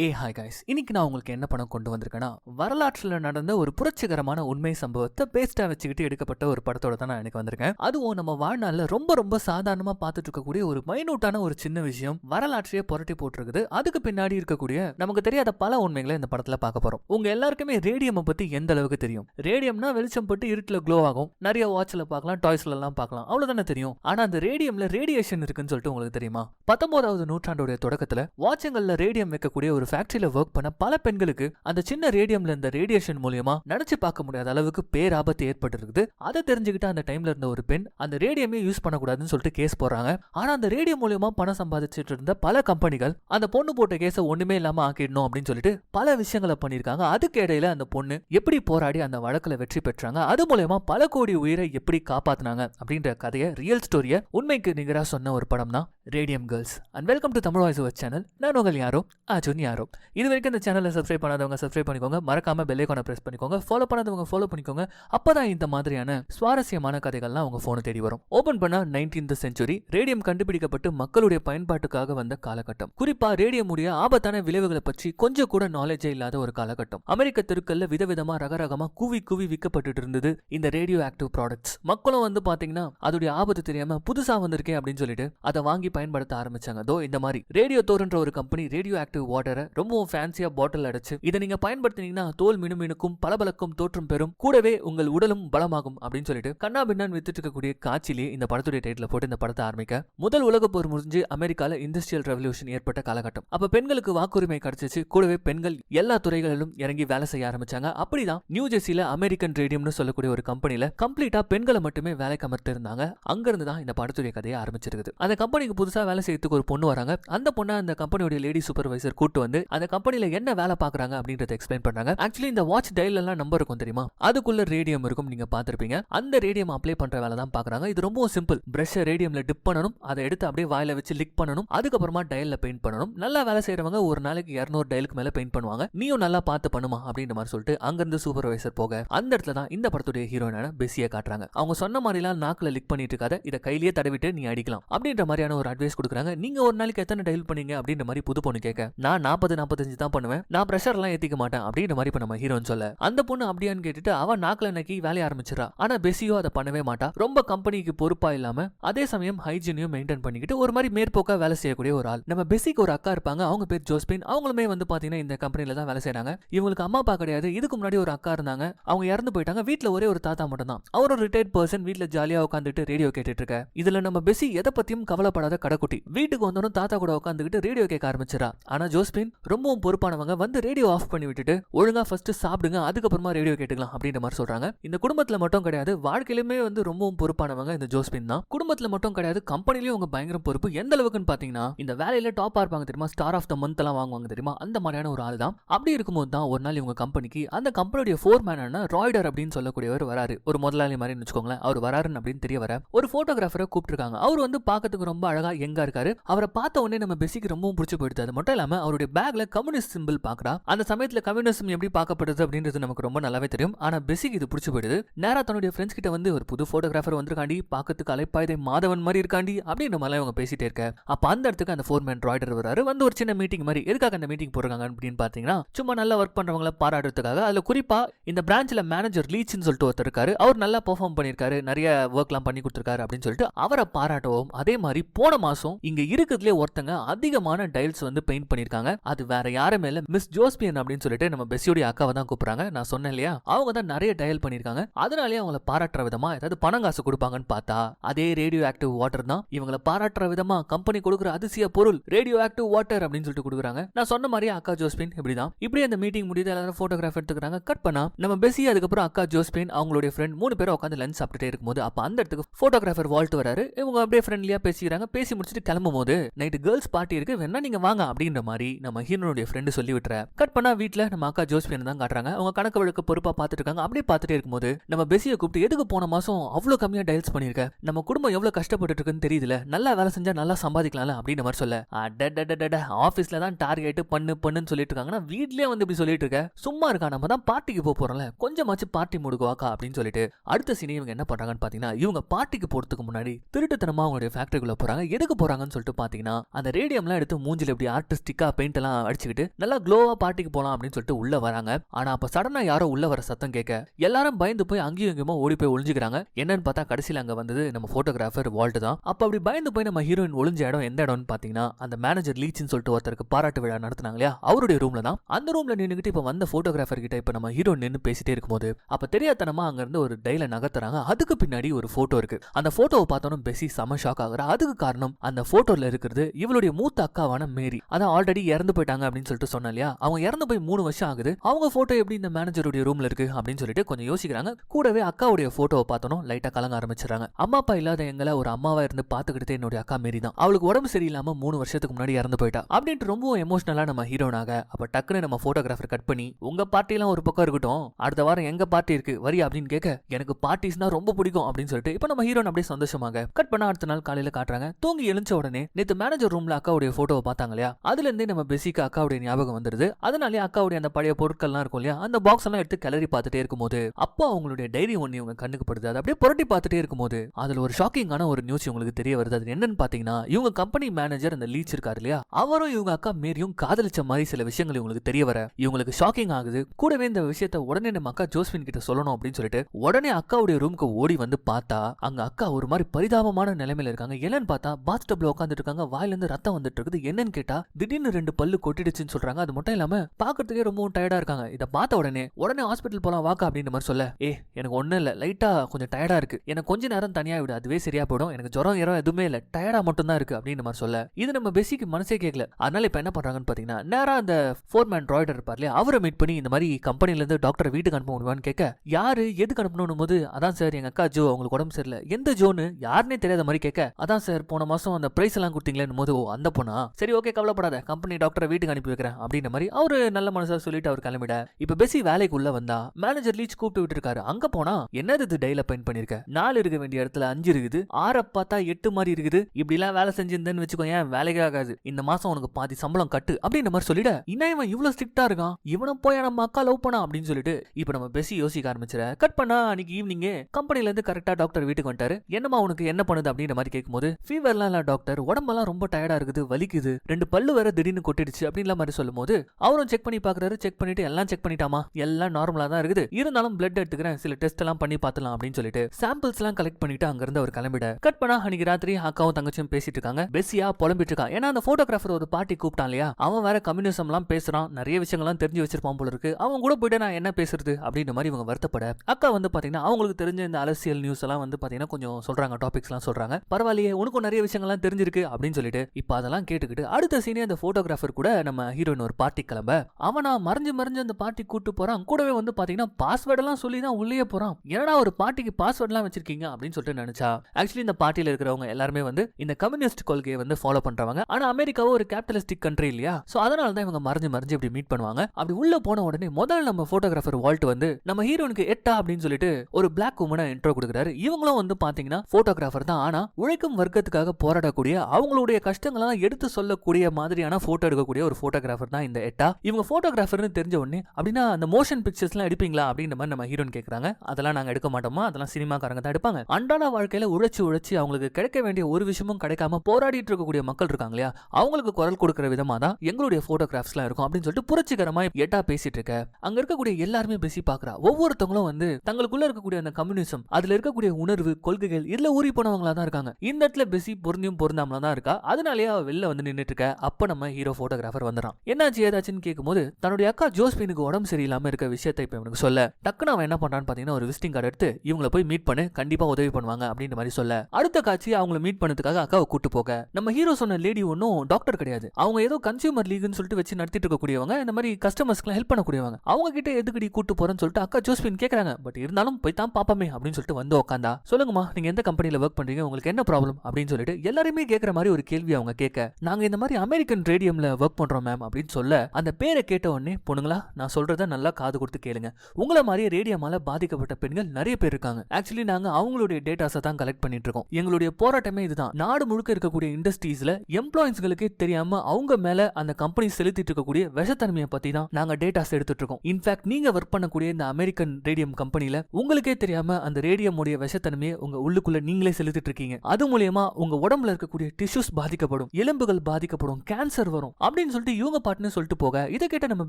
ஏ hi guys இன்னைக்கு நான் உங்களுக்கு என்ன படம் கொண்டு வந்திருக்கேன்னா வரலாற்றில் நடந்த ஒரு புரட்சிகரமான உண்மை சம்பவத்தை பேஸ்டா வச்சுக்கிட்டு எடுக்கப்பட்ட ஒரு படத்தோட தான் நான் எனக்கு வந்திருக்கேன். அதுவும் நம்ம வாழ்நாளில் ரொம்ப ரொம்ப சாதாரணமா பார்த்துட்டு இருக்கக்கூடிய ஒரு மைனூட்டான ஒரு சின்ன விஷயம் வரலாற்றையே புரட்டி போட்டிருக்குது. அதுக்கு பின்னாடி இருக்கக்கூடிய நமக்கு தெரியாத பல உண்மைகளை இந்த படத்துல பார்க்க போறோம். உங்க எல்லாருக்குமே ரேடியம் பத்தி எந்த அளவுக்கு தெரியும்? ரேடியம்னா வெளிச்சம் பட்டு இருட்டில் க்ளோ ஆகும். நிறைய வாட்ச்ல பார்க்கலாம் டாய்ஸ்ல எல்லாம் பார்க்கலாம். அவ்வளவுதானே தெரியும். ஆனா அந்த ரேடியம்ல ரேடியேஷன் இருக்குன்னு சொல்லிட்டு உங்களுக்கு தெரியுமா? பத்தொன்பதாவது நூற்றாண்டுடைய தொடக்கத்துல வாட்சங்கள்ல ரேடியம் வைக்கக்கூடிய ஒரு ஃபேக்டரியில ஒர்க் பண்ண பல பெண்களுக்கு அந்த சின்ன ரேடியம்ல இருந்த ரேடியேஷன் மூலியமா நினைச்சு பார்க்க முடியாத அளவுக்கு பேராபத்து ஏற்பட்டிருக்குது. அதை தெரிஞ்சுக்கிட்டு அந்த டைம்ல இருந்த ஒரு பெண் அந்த ரேடியமே யூஸ் பண்ணக்கூடாதுன்னு சொல்லிட்டு கேஸ் போறாங்க ஆனா அந்த ரேடியம் மூலியமா பணம் சம்பாதிச்சிட்டு இருந்த பல கம்பெனிகள் அந்த பொண்ணு போட்ட கேஸை ஒண்ணுமே இல்லாம ஆக்கிடணும் அப்படின்னு சொல்லிட்டு பல விஷயங்களை பண்ணியிருக்காங்க. அதுக்கு இடையில அந்த பொண்ணு எப்படி போராடி அந்த வழக்கில் வெற்றி பெற்றாங்க? அது மூலயமா பல கோடி உயிரை எப்படி காப்பாத்தினாங்க? அப்படின்ற கதையை ரியல் ஸ்டோரியை உண்மைக்கு நிகராக சொன்ன ஒரு படம் தான் Radium Girls and welcome to Tamil voice channel நான் உங்கள் யாரோ? அஜுன் யாரோ? இது வரைக்கும் இந்த சேனலை சப்ஸ்கிரைப் பண்ணாதவங்க சப்ஸ்கிரைப் பண்ணிக்கோங்க. மறக்காம பெல் ஐக்கானை பிரஸ் பண்ணிக்கோங்க. ஃபாலோ பண்ணாதவங்க ஃபாலோ பண்ணிக்கோங்க. அப்பதான் இந்த மாதிரியான சுவாரஸ்யமான கதைகள்லாம் உங்க போனை தேடி வரும். ஓபன் பண்ணா நைன்டீன்த் செஞ்சுரி ரேடியம் கண்டுபிடிக்கப்பட்டு மக்களுடைய பயன்பாட்டுக்காக வந்த காலகட்டம். குறிப்பா ரேடியம் உடைய ஆபத்தான விளைவுகளை பற்றி கொஞ்சம் கூட நாலேஜே இல்லாத ஒரு காலகட்டம். அமெரிக்க தெருக்கள்ல விதவிதமா ரகரகமா குவி குவி விற்கப்பட்டு இருந்தது இந்த ரேடியோ ஆக்டிவ் ப்ராடக்ட்ஸ் மக்களும் வந்து பாத்தீங்கன்னா அதோடைய ஆபத்து தெரியாம புதுசா வந்திருக்கேன் அப்படின்னு சொல்லிட்டு அதை வாங்கி பயன்படுத்த ஆரம்பிச்சாங்க. தோ இந்த மாதிரி. ரேடியோ தோறுன்ற ஒரு கம்பெனி ரேடியோ ஆக்டிவ் வாட்டர் ரொம்பவும் ஃபேன்சியா பாட்டில் அடைச்சு இதை நீங்க பயன்படுத்தினீங்கன்னா தோல் மினுமினுக்கும் பளபளக்கும் தோற்றம் பெறும். கூடவே உங்கள் உடலும் பலமாகும் அப்படின்னு சொல்லிட்டு கண்ணா பின்னான் வித்துட்டு இருக்கக்கூடிய காட்சியிலேயே இந்த படத்துடைய டைட்டில் போட்டு இந்த படத்தை ஆரம்பிக்க முதல் உலக போர் முடிஞ்சு அமெரிக்கால இண்டஸ்ட்ரியல் ரெவல்யூஷன் ஏற்பட்ட காலகட்டம். அப்ப பெண்களுக்கு வாக்குரிமை கிடைச்சிச்சு. கூடவே பெண்கள் எல்லா துறைகளிலும் இறங்கி வேலை செய்ய ஆரம்பிச்சாங்க. அப்படிதான் நியூ ஜெர்சியில அமெரிக்கன் ரேடியம்னு சொல்லக்கூடிய ஒரு கம்பெனில கம்ப்ளீட்டா பெண்களை மட்டுமே வேலைக்கு அமர்த்திருந்தாங்க அங்கிருந்து தான் இந்த படத்துடைய கதையை ஆரம்பிச்சிருக்குது. அந்த கம்பெனிக்கு புதுசா வேலை செய்யறதுக்கு ஒரு பொண்ணு வராங்க. அந்த பொண்ணை அந்த கம்பெனியோட லேடி சூப்பர்வைசர் கூட்டு வந்து அந்த கம்பெனில என்ன வேலை பாக்குறாங்க அப்படின்றத எக்ஸ்பிளைன் பண்றாங்க ஆக்சுவலி இந்த வாட்ச் டைல் எல்லாம் நம்பர் இருக்கும் தெரியுமா? அதுக்குள்ள ரேடியம் இருக்கும் நீங்க பார்த்துருப்பீங்க. அந்த ரேடியம் அப்ளை பண்ற வேலை தான் பாக்குறாங்க இது ரொம்ப சிம்பிள் பிரஷ் ரேடியம்ல டிப் பண்ணணும் அதை எடுத்து அப்படியே வாயில வச்சு லிக் பண்ணணும் அதுக்கப்புறமா டயல்ல பெயிண்ட் பண்ணணும். நல்லா வேலை செய்யறவங்க ஒரு நாளைக்கு இரநூறு டயலுக்கு மேல பெயிண்ட் பண்ணுவாங்க. நீயும் நல்லா பார்த்து பண்ணுமா அப்படின்ற மாதிரி சொல்லிட்டு அங்கிருந்து சூப்பர்வைசர் போக அந்த இடத்துல தான் இந்த படத்துடைய ஹீரோயினான பெஸியை காட்டுறாங்க. அவங்க சொன்ன மாதிரிலாம் நாக்குல லிக் பண்ணிட்டு இருக்காத இதை கையிலேயே தடவிட்டு நீ அடிக்கலாம். அப்படின்ற மாதிரியான ஒரு அட்வைஸ் கொடுக்குறாங்க. நீங்க ஒரு நாளைக்கு எத்தனை டயல் பண்ணீங்க அப்படின்ற மாதிரி புது பொண்ணு கேட்க நான் நாற்பது நாற்பத்தஞ்சு தான் பண்ணுவேன். நான் ப்ரெஷர் எல்லாம் ஏத்திக்க மாட்டேன். அப்படின்ற மாதிரி இப்ப நம்ம ஹீரோன்னு சொல்ல. அந்த பொண்ணு அப்படியான்னு கேட்டுட்டு அவன் நாக்கில் நக்கி வேலைய ஆரம்பிச்சிடா ஆனா பெஸியோ அதை பண்ணவே மாட்டா. ரொம்ப கம்பெனிக்கு பொறுப்பா இல்லாம அதே சமயம் ஹைஜீனையும் மெயின்டைன் பண்ணிக்கிட்டு ஒரு மாதிரி மேற்போக்கா வேலை செய்யக்கூடிய ஒரு ஆள். நம்ம பெஸிக்கு ஒரு அக்கா இருப்பாங்க. அவங்க பேர் ஜோஸ்பின். அவங்களுமே வந்து பாத்தீங்கன்னா இந்த கம்பெனில தான் வேலை செய்கிறாங்க இவங்களுக்கு அம்மா அப்பா கிடையாது. இதுக்கு முன்னாடி ஒரு அக்கா இருந்தாங்க. அவங்க இறந்து போயிட்டாங்க. வீட்டில் ஒரே ஒரு தாத்தா மட்டும் தான் அவர் ஒரு ரிட்டையர்ட் பர்சன் வீட்டில் ஜாலியா உட்காந்துட்டு ரேடியோ கேட்டுட்டு இருக்க. இதுல நம்ம பெசி எதை பத்தியும் கவலைப்படாத கடைக்குட்டி. வீட்டுக்கு வந்தோன்னு தாத்தா கூட உட்காந்துக்கிட்டு ரேடியோ கேட்க ஆரம்பிச்சிடா ஆனா ஜோஸ்பின் ரொம்பவும் பொறுப்பானவங்க வந்து ரேடியோ ஆஃப் பண்ணி விட்டுட்டு ஒழுங்கா ஃபர்ஸ்ட் சாப்பிடுங்க அதுக்கப்புறமா ரேடியோ கேட்டுக்கலாம் அப்படின்ற மாதிரி சொல்றாங்க. இந்த குடும்பத்துல மட்டும் கிடையாது வாழ்க்கையிலுமே வந்து ரொம்பவும் பொறுப்பானவங்க இந்த ஜோஸ்பின் தான். குடும்பத்துல மட்டும் கிடையாது கம்பெனிலயும் அவங்க பயங்கர பொறுப்பு. எந்த அளவுக்குன்னு பாத்தீங்கன்னா இந்த வேலையில டாப்பா இருப்பாங்க தெரியுமா? ஸ்டார் ஆஃப் த மந்த் எல்லாம் வாங்குவாங்க தெரியுமா? அந்த மாதிரியான ஒரு ஆள் தான். அப்படி இருக்கும்போது தான் ஒரு நாள் இவங்க கம்பெனிக்கு அந்த கம்பெனியோட ஃபோர் மேனான ராய்டர் அப்படின்னு சொல்லக்கூடியவர் வராரு. ஒரு முதலாளி மாதிரி வச்சுக்கோங்களேன். அவர் வராருன்னு அப்படின்னு தெரிய வர ஒரு போட்டோகிராஃபரை கூப்பிட்டுருக்காங்க. அவர் வந்து பார்க்கறதுக்கு ரொம்ப அழகா எங்க இருக்காரு. அவரை பார்த்த உடனே நம்ம பெசிக்கு ரொம்பவும் பிடிச்சி போயிடுது. அது மட்டும் இல்லாம அவருடைய பேக்ல கம்யூனிஸ்ட் சிம்பிள் பாக்குறா. அந்த சமயத்துல கம்யூனிசம் எப்படி பார்க்கப்படுது அப்படின்றது நமக்கு ரொம்ப நல்லாவே தெரியும். ஆனா பெசிக்கு இது பிடிச்சி போயிடுது. நேரா தன்னுடைய ஃப்ரெண்ட்ஸ் கிட்ட வந்து ஒரு புது போட்டோகிராஃபர் வந்திருக்காண்டி பார்க்கறதுக்கு அலைப்பாய்தை மாதவன் மாதிரி இருக்காண்டி அப்படின்ற மாதிரி அவங்க பேசிட்டே இருக்க. அப்ப அந்த இடத்துக்கு அந்த ஃபோர் மேன் ராய்டர் வராரு. வந்து ஒரு சின்ன மீட்டிங் மாதிரி எதுக்காக அந்த மீட்டிங் போடுறாங்க அப்படின்னு பாத்தீங்கன்னா சும்மா நல்லா ஒர்க் பண்றவங்கள பாராட்டுறதுக்காக. அதுல குறிப்பா இந்த பிரான்ச்ல மேனேஜர் லீச்னு சொல்லிட்டு ஒருத்தர் இருக்காரு. அவர் நல்லா பெர்ஃபார்ம் பண்ணிருக்காரு நிறைய ஒர்க்லாம் பண்ணி கொடுத்துருக்காரு அப்படின்னு சொல்லிட்டு அவரை பாராட்டவும் அதே மாதிரி போன மாசம் இங்க இருக்கிறதுலே ஒருத்தங்க அதிகமான டைல்ஸ் வந்து பெயிண்ட் பண்ணிருக்காங்க அது வேற யாருமே இல்ல மிஸ் ஜோஸ்பியன் அப்படின்னு சொல்லிட்டு நம்ம பெஸ்ஸியோடைய அக்காவை தான் கூப்பிடுறாங்க. நான் சொன்னேன் இல்லையா? அவங்க தான் நிறைய டயல் பண்ணிருக்காங்க அதனாலேயே அவங்கள பாராட்டுற விதமா ஏதாவது பணம் காசு கொடுப்பாங்கன்னு பார்த்தா அதே ரேடியோ ஆக்டிவ் வாட்டர் தான் இவங்களை பாராட்டுற விதமா கம்பெனி கொடுக்குற அதிசய பொருள் ரேடியோ ஆக்டிவ் வாட்டர் அப்படின்னு சொல்லிட்டு கொடுக்குறாங்க. நான் சொன்ன மாதிரி அக்கா ஜோஸ்பின் இப்படிதான். இப்படி அந்த மீட்டிங் முடியுது எல்லாரும் போட்டோகிராஃப் எடுத்துக்கிறாங்க. கட் பண்ணா நம்ம பெஸி அதுக்கப்புறம் அக்கா ஜோஸ்பின் அவங்களுடைய ஃப்ரெண்ட் மூணு பேரும் உட்காந்து லஞ்ச் சாப்பிட்டுட்டே இருக்கும்போது அப்ப அந்த இடத்துக்கு போட்டோகிராஃபர் வால்ட் வராரு. இவங்க அப்படியே ஃப்ரெண்ட்லியா பேசிக்கிறாங்க. பேசி முடிச்சுட்டு கிளம்பும் போது நைட்டு கேர்ள்ஸ் பார்ட்டி இருக்கு. வேணா நீங்க வாங்க. அப்படின்ற மாதிரி நம்ம ஹீரோனுடைய ஃப்ரெண்டு சொல்லி விட்டுற கட் பண்ணா வீட்டில் நம்ம அக்கா ஜோஸ்பியன் தான் காட்டுறாங்க. அவங்க கணக்கு வழக்கு பொறுப்பா பார்த்துட்டு இருக்காங்க அப்படியே பார்த்துட்டே இருக்கும்போது நம்ம பெஸியை கூப்பிட்டு எதுக்கு போன மாசம் அவ்வளவு கம்மியா டைல்ஸ் பண்ணிருக்க? நம்ம குடும்பம் எவ்வளவு கஷ்டப்பட்டு இருக்குன்னு தெரியுதுல. நல்லா வேலை செஞ்சா நல்லா சம்பாதிக்கலாம்ல அப்படின்னு மாதிரி சொல்ல. அடடடடட ஆபீஸ்ல தான் டார்கெட் பண்ணு பண்ணுன்னு சொல்லிட்டு இருக்காங்கன்னா வீட்லயே வந்து இப்படி சொல்லிட்டு இருக்க. சும்மா இருக்கா? நம்ம தான் பார்ட்டிக்கு போக போறோம்ல. கொஞ்சமாச்சு பார்ட்டி முடுக்குவாக்கா அப்படின்னு சொல்லிட்டு அடுத்த சினி இவங்க என்ன பண்றாங்கன்னு பாத்தீங்கன்னா இவங்க பார்ட்டிக்கு போறதுக்கு முன்னாடி திருட்டுத்தனமா அவங்களுடைய ஃபேக்டரிக்குள்ள போறாங்க. எதுக்கு போறாங்கன்னு சொல்லிட்டு பாத்தீங்கன்னா அந்த ரேடியம்லாம் எடுத்து மூஞ்சில் எப்படி ஆர்டிஸ்டிக்கா பெயிண்ட் எல்லாம் எல்லாம் அடிச்சுக்கிட்டு நல்லா க்ளோவா பார்ட்டிக்கு போலாம் அப்படின்னு சொல்லிட்டு உள்ள வராங்க. ஆனா அப்ப சடனா யாரோ உள்ள வர சத்தம் கேட்க எல்லாரும் பயந்து போய் அங்கேயும் இங்கேயுமா ஓடி போய் ஒளிஞ்சுக்கிறாங்க. என்னன்னு பார்த்தா கடைசியில் அங்க வந்தது நம்ம போட்டோகிராஃபர் வால்ட் தான். அப்ப அப்படி பயந்து போய் நம்ம ஹீரோயின் ஒளிஞ்ச இடம் எந்த இடம்னு பாத்தீங்கன்னா அந்த மேனேஜர் லீச்சின்னு சொல்லிட்டு ஒருத்தருக்கு பாராட்டு விழா நடத்தினாங்க இல்லையா? அவருடைய ரூம்ல தான். அந்த ரூம்ல நின்னுக்கிட்டு இப்ப வந்த போட்டோகிராஃபர் கிட்ட இப்ப நம்ம ஹீரோயின் நின்னு பேசிட்டே இருக்கும்போது அப்ப தெரியாதனமா அங்க இருந்து ஒரு டைல நகர்த்துறாங்க. அதுக்கு பின்னாடி ஒரு போட்டோ இருக்கு. அந்த போட்டோவை பார்த்தோன்னு பெசி செம ஷாக் ஆகுறா. அதுக்கு காரணம் அந்த போட்டோல இருக்கிறது இவளுடைய மூத்த அக்காவான மேரி அதான் ஆல்ரெடி இறந்து போயிட்டாங்க அப்படின்னு சொல்லிட்டு சொன்னேன் இல்லையா? அவங்க இறந்து போய் மூணு வருஷம் ஆகுது. அவங்க போட்டோ எப்படி இந்த மேனேஜருடைய ரூம்ல இருக்கு அப்படின்னு சொல்லிட்டு கொஞ்சம் யோசிக்கிறாங்க. கூடவே அக்காவுடைய போட்டோவை பார்த்தனும் லைட்டா கலங்க ஆரம்பிச்சிடறாங்க. அம்மா அப்பா இல்லாத எங்களை ஒரு அம்மாவா இருந்து பாத்துக்கிட்டு என்னுடைய அக்கா மேரி தான் அவளுக்கு உடம்பு சரியில்லாம மூணு வருஷத்துக்கு முன்னாடி இறந்து போயிட்டா. அப்படின்ட்டு ரொம்ப எமோஷனலா நம்ம ஹீரோனாக அப்ப டக்குன்னு நம்ம போட்டோகிராஃபர் கட் பண்ணி உங்க பார்ட்டி எல்லாம் ஒரு பக்கம் இருக்கட்டும். அடுத்த வாரம் எங்க பார்ட்டி இருக்கு? வரி அப்படின்னு கேட்க எனக்கு பார்ட்டிஸ்னா ரொம்ப பிடிக்கும். அப்படின்னு சொல்லிட்டு இப்ப நம்ம ஹீரோன் அப்படியே சந்தோஷமாக கட் பண்ண அடுத்த நாள் காலையில காட்டுறாங்க. தூங்கி எழுந்த உடனே நேத்து மேனேஜர் ரூம்ல அக்காவுடைய போட்டோவை பார்த்தாங்க இல்லையா? அதுல இருந்தே நம்ம ரிஷிக்கு அக்காவுடைய ஞாபகம் வந்துருது. அதனாலே அக்காவுடைய அந்த பழைய பொருட்கள்லாம் இருக்கும் இல்லையா? அந்த பாக்ஸ் எல்லாம் எடுத்து கிளறி பார்த்துட்டே இருக்கும்போது அப்போ அவங்களுடைய டைரி ஒன்று இவங்க கண்ணுக்கு படுது. அதை அப்படியே புரட்டி பார்த்துட்டே இருக்கும்போது அதுல ஒரு ஷாக்கிங்கான ஒரு நியூஸ் உங்களுக்கு தெரிய வருது. அது என்னன்னு பாத்தீங்கன்னா இவங்க கம்பெனி மேனேஜர் அந்த லீச் இருக்காரு இல்லையா? அவரும் இவங்க அக்கா மேரியும் காதலிச்ச மாதிரி சில விஷயங்கள் இவங்களுக்கு தெரிய வர இவங்களுக்கு ஷாக்கிங் ஆகுது. கூடவே இந்த விஷயத்த உடனே நம்ம அக்கா ஜோஸ்பின் கிட்ட சொல்லணும் அப்படின்னு சொல்லிட்டு உடனே அக்காவுடைய ரூமுக்கு ஓடி வந்து பார்த்தா அங்க அக்கா ஒரு மாதிரி பரிதாபமான நிலைமையில இருக்காங்க. என்னன்னு பார்த்தா பாத் டப்ல உட்காந்துட்டு இருக்காங்க. வாயிலிருந்து ரத்தம் வந்துட்டு இருக்குது. என்னன்னு கேட்டா திடீர்னு ரெண்டு பல்லு கொட்டிடுச்சுன்னு சொல்றாங்க. அது மட்டும் இல்லாம பாக்குறதுக்கே ரொம்பவும் டயர்டா இருக்காங்க. இதை பார்த்த உடனே உடனே ஹாஸ்பிட்டல் போலாம் வாக்கா அப்படின்ற மாதிரி சொல்ல. ஏ எனக்கு ஒன்றும் இல்ல. லைட்டா கொஞ்சம் டயர்டா இருக்கு. எனக்கு கொஞ்ச நேரம் தனியா விடு. அதுவே சரியா போயிடும். எனக்கு ஜுரம் இரம் எதுவுமே இல்ல. டயர்டா மட்டும் தான் இருக்கு அப்படின்ற மாதிரி சொல்ல. இது நம்ம பெசிக்கு மனசே கேட்கல அதனால இப்ப என்ன பண்றாங்கன்னு பாத்தீங்கன்னா நேரா அந்த ஃபோர்மேன் ராய்டர் இருப்பார் இல்லையா அவரை மீட் பண்ணி இந்த மாதிரி கம்பெனில இருந்து டாக்டர் வீட்டுக்கு அனுப்ப முடியுமான்னு கேட்க யாரு? எதுக்கு அனுப்பணும் போது? அதான் சார் எங்க அக்கா ஜோ. அவங்களுக்கு உடம்பு சரியில்லை. எந்த ஜோன்னு? யாருன்னே தெரியாத மாதிரி கேட்க அதான் சார் போன மாசம் அந்த பிரைஸ் எல்லாம் கொடுத்தீங்களேன்னு போது ஓ அந்த பொண்ணா? சரி ஓகே கவலைப்படாத. கம்பெனி டாக்டர் வீட்டுக்கு அனுப்பி வைக்கிறேன் அப்படின்ற மாதிரி அவர் நல்ல மனசா சொல்லிட்டு அவர் கிளம்பிட. இப்ப பெசி வேலைக்கு உள்ள வந்தா மேனேஜர் லீச் கூப்பிட்டு விட்டுருக்காரு. அங்க போனா என்னது இது டைல பெயிண்ட் பண்ணிருக்க? நாலு இருக்க வேண்டிய இடத்துல அஞ்சு இருக்குது. ஆற பார்த்தா எட்டு மாதிரி இருக்குது. இப்படி எல்லாம் வேலை செஞ்சிருந்தேன்னு வச்சுக்கோ ஏன் வேலைக்கே ஆகாது. இந்த மாசம் உனக்கு பாதி சம்பளம் கட்டு அப்படின்ற மாதிரி சொல்லிட இன்னும் இவன் இவ்வளவு ஸ்ட்ரிக்டா இருக்கான்? இவனை போய் நம்ம அக்கா லவ் பண்ணா? அப்படின்னு சொல்லிட்டு இப்ப நம்ம பெசி யோசிக்க ஆரம்பிச்சிட. கட் பண்ணா அன்னைக்கு ஈவினிங்கே கம்பெனில இருந்து கரெக்டா டாக்டர் வீட்டுக்கு வந்துட்டாரு. என்னமா உனக்கு என்ன பண்ணுது? அப்படின்ற மாதிரி கேட்கும்போது ஃபீவர்லாம் இல்ல டாக்டர் உடம்பெல்லாம் ரொம்ப டயர்டா இருக்குது வலிக்குது. ரெண்டு பல்லு வேற திடீர்னு ஆயிடுச்சு அப்படின்ற மாதிரி சொல்லும்போது அவரும் செக் பண்ணி பாக்குறாரு செக் பண்ணிட்டு எல்லாம் செக் பண்ணிட்டாமா? எல்லாம் நார்மலா தான் இருக்குது. இருந்தாலும் பிளட் எடுத்துக்கிறேன் சில டெஸ்ட் எல்லாம் பண்ணி பார்த்தலாம் அப்படின்னு சொல்லிட்டு சாம்பிள்ஸ் எல்லாம் கலெக்ட் பண்ணிட்டு அங்கிருந்து அவர் கிளம்பிட. கட் பண்ணா அன்னைக்கு ராத்திரி அக்காவும் தங்கச்சியும் பேசிட்டு இருக்காங்க. பெஸியா புலம்பிட்டு இருக்கான் ஏன்னா அந்த போட்டோகிராஃபர் ஒரு பாட்டி கூப்பிட்டான் இல்லையா? அவன் வேற கம்யூனிசம் எல்லாம் பேசுறான். நிறைய விஷயங்கள்லாம் தெரிஞ்சு வச்சிருப்பான் போல இருக்கு. அவன் கூட போயிட்டு நான் என்ன பேசுறது அப்படின்ற மாதிரி இவங்க வருத்தப்பட. அக்கா வந்து பாத்தீங்கன்னா அவங்களுக்கு தெரிஞ்ச இந்த அரசியல் நியூஸ் எல்லாம் வந்து பாத்தீங்கன்னா கொஞ்சம் சொல்றாங்க டாபிக்ஸ் எல்லாம் சொல்றாங்க. பரவாயில்லையே உனக்கும் நிறைய விஷயங்கள்லாம் தெரிஞ்சிருக்கு அப்படின்னு சொல்லிட்டு இப்ப அதெல்லாம் கேட்டுக்கிட்டு அடுத்த சீனே அந்த போட்டோகிராஃபர் கூட நம்ம ஹீரோயின் ஒரு பார்ட்டி கிளம்ப அவனா மறைஞ்சு மறைஞ்சு அந்த பார்ட்டி கூட்டு போறான். கூடவே வந்து பாத்தீங்கன்னா பாஸ்வேர்ட் எல்லாம் சொல்லி தான் உள்ளே போறான். என்னடா ஒரு பார்ட்டிக்கு பாஸ்வேர்ட் எல்லாம் வச்சிருக்கீங்க? அப்படின்னு சொல்லிட்டு நினைச்சா ஆக்சுவலி இந்த பார்ட்டியில இருக்கிறவங்க எல்லாருமே வந்து இந்த கம்யூனிஸ்ட் கொள்கையை வந்து ஃபாலோ பண்றவங்க. ஆனா அமெரிக்காவும் ஒரு கேபிட்டலிஸ்டிக் கண்ட்ரி இல்லையா? சோ அதனால தான் இவங்க மறைஞ்சு மறைஞ்சு இப்படி மீட் பண்ணுவாங்க. அப்படி உள்ள போன உடனே முதல்ல நம்ம போட்டோகிராஃபர் வால்ட் வந்து நம்ம ஹீரோனுக்கு எட்டா? அப்படின்னு சொல்லிட்டு ஒரு பிளாக் உமனை இன்ட்ரோ கொடுக்குறாரு. இவங்களும் வந்து பாத்தீங்கன்னா போட்டோகிராஃபர் தான். ஆனா உழைக்கும் வர்க்கத்துக்காக போராடக்கூடிய அவங்களுடைய கஷ்டங்களெல்லாம் எடுத்து சொல்லக்கூடிய மாதிரியான போட்டோ இருக்கக்கூடிய ஒரு போட்டோகிராஃபர் தான் இந்த எட்டா இவங்க போட்டோகிராஃபர்னு தெரிஞ்ச உடனே அப்படின்னா அந்த மோஷன் பிக்சர்ஸ்லாம் எடுப்பீங்களா? அப்படின்ற மாதிரி நம்ம ஹீரோன் கேட்கறாங்க அதெல்லாம் நாங்க எடுக்க மாட்டோமா? அதெல்லாம் சினிமாக்காரங்க தான் எடுப்பாங்க. அன்றாட வாழ்க்கையில உழைச்சி உழைச்சி அவங்களுக்கு கிடைக்க வேண்டிய ஒரு விஷயமும் கிடைக்காம போராடிட்டு இருக்கக்கூடிய மக்கள் இருக்காங்க இல்லையா? அவங்களுக்கு குரல் கொடுக்குற விதமா தான் எங்களுடைய ஃபோட்டோகிராஃப்ஸ்லாம் இருக்கும் அப்படின்னு சொல்லிட்டு புரட்சிகரமா எட்டா பேசிட்டு இருக்க. அங்க இருக்கக்கூடிய எல்லாருமே பேசி பாக்குறா. ஒவ்வொருத்தவங்களும் வந்து தங்களுக்குள்ள இருக்கக்கூடிய அந்த கம்யூனிசம் அதுல இருக்கக்கூடிய உணர்வு கொள்கைகள் இதுல ஊறி போனவங்களா தான் இருக்காங்க. இந்த இடத்துல பெசி பொருந்தியும் பொருந்தாமலாம் தான் இருக்கா? அதனாலேயே வெளில வந்து நின்றுட்டு இருக்க. அப்ப நம்ம ஹீரோ போட்டோகிராஃபர் வந்துறான். என்னாச்சு ஏதாச்சுன்னு கேட்கும்போது தன்னுடைய அக்கா ஜோஸ்பினுக்கு உடம்பு சரியில்லாம இருக்க விஷயத்தை இப்ப இவனுக்கு சொல்ல. டக்குன்னு அவன் என்ன பண்றான்னு பாத்தீங்கன்னா ஒரு விசிட்டிங் கார்டு எடுத்து இவங்களை போய் மீட் பண்ணு கண்டிப்பா உதவி பண்ணுவாங்க அப்படின்ற மாதிரி சொல்ல. அடுத்த காட்சி அவங்கள மீட் பண்ணதுக்காக அக்காவை கூட்டு போக. நம்ம ஹீரோ சொன்ன லேடி ஒன்றும் டாக்டர் கிடையாது. அவங்க ஏதோ கன்சியூமர் லீக்னு சொல்லிட்டு வச்சு நடத்திட்டு இருக்கக்கூடியவங்க இந்த மாதிரி கஸ்டமர்ஸ்க்குலாம் ஹெல்ப் பண்ணக்கூடியவங்க. அவங்க கிட்ட எதுக்கடி கூட்டு போறேன்னு சொல்லிட்டு அக்கா ஜோஸ்பின் கேக்குறாங்க. பட் இருந்தாலும் போய் தான் பாப்பமே அப்படின்னு சொல்லிட்டு வந்து உட்காந்தா சொல்லுங்கம்மா நீங்க எந்த கம்பெனில ஒர்க் பண்றீங்க? உங்களுக்கு என்ன ப்ராப்ளம் அப்படின்னு சொல்லிட்டு எல்லாருமே கேட்கற மாதிரி ஒரு கேள்வி அவங்க கேட்க. நாங்க இந்த மாதிரி அமெரிக்கன் ரேடியம்ல ஒர்க் பண்றோம் மேம் அப்படின்னு சொல்ல அந்த பேரை கேட்ட உடனே பொண்ணுங்களா நான் சொல்றத நல்லா காது கொடுத்து கேளுங்க. உங்களை மாதிரியே ரேடியமால பாதிக்கப்பட்ட பெண்கள் நிறைய பேர் இருக்காங்க. ஆக்சுவலி நாங்க அவங்களுடைய டேட்டாஸை தான் கலெக்ட் பண்ணிட்டு இருக்கோம். எங்களுடைய போராட்டமே இதுதான். நாடு முழுக்க இருக்கக்கூடிய இண்டஸ்ட்ரீஸ்ல எம்ப்ளாயிஸ்களுக்கே தெரியாம அவங்க மேல அந்த கம்பெனி செலுத்திட்டு இருக்கக்கூடிய விஷத்தன்மையை பத்தி தான் நாங்க டேட்டாஸ் எடுத்துட்டு இருக்கோம். இன்ஃபேக்ட் நீங்க ஒர்க் பண்ணக்கூடிய இந்த அமெரிக்கன் ரேடியம் கம்பெனில உங்களுக்கே தெரியாம அந்த ரேடியமுடைய விஷத்தன்மையை உங்க உள்ளுக்குள்ள நீங்களே செலுத்திட்டு இருக்கீங்க. அது மூலியமா உங்க உடம்புல இருக்கக்கூடிய டிஷ்யூஸ் பாதிக்கப்படும் எலும்புகள் பாதிக்கப்படும் கேன்சர் வரும். அப்படின்னு சொல்லிட்டு இவங்க பாட்டுன்னு சொல்லிட்டு போக. இதை கேட்ட நம்ம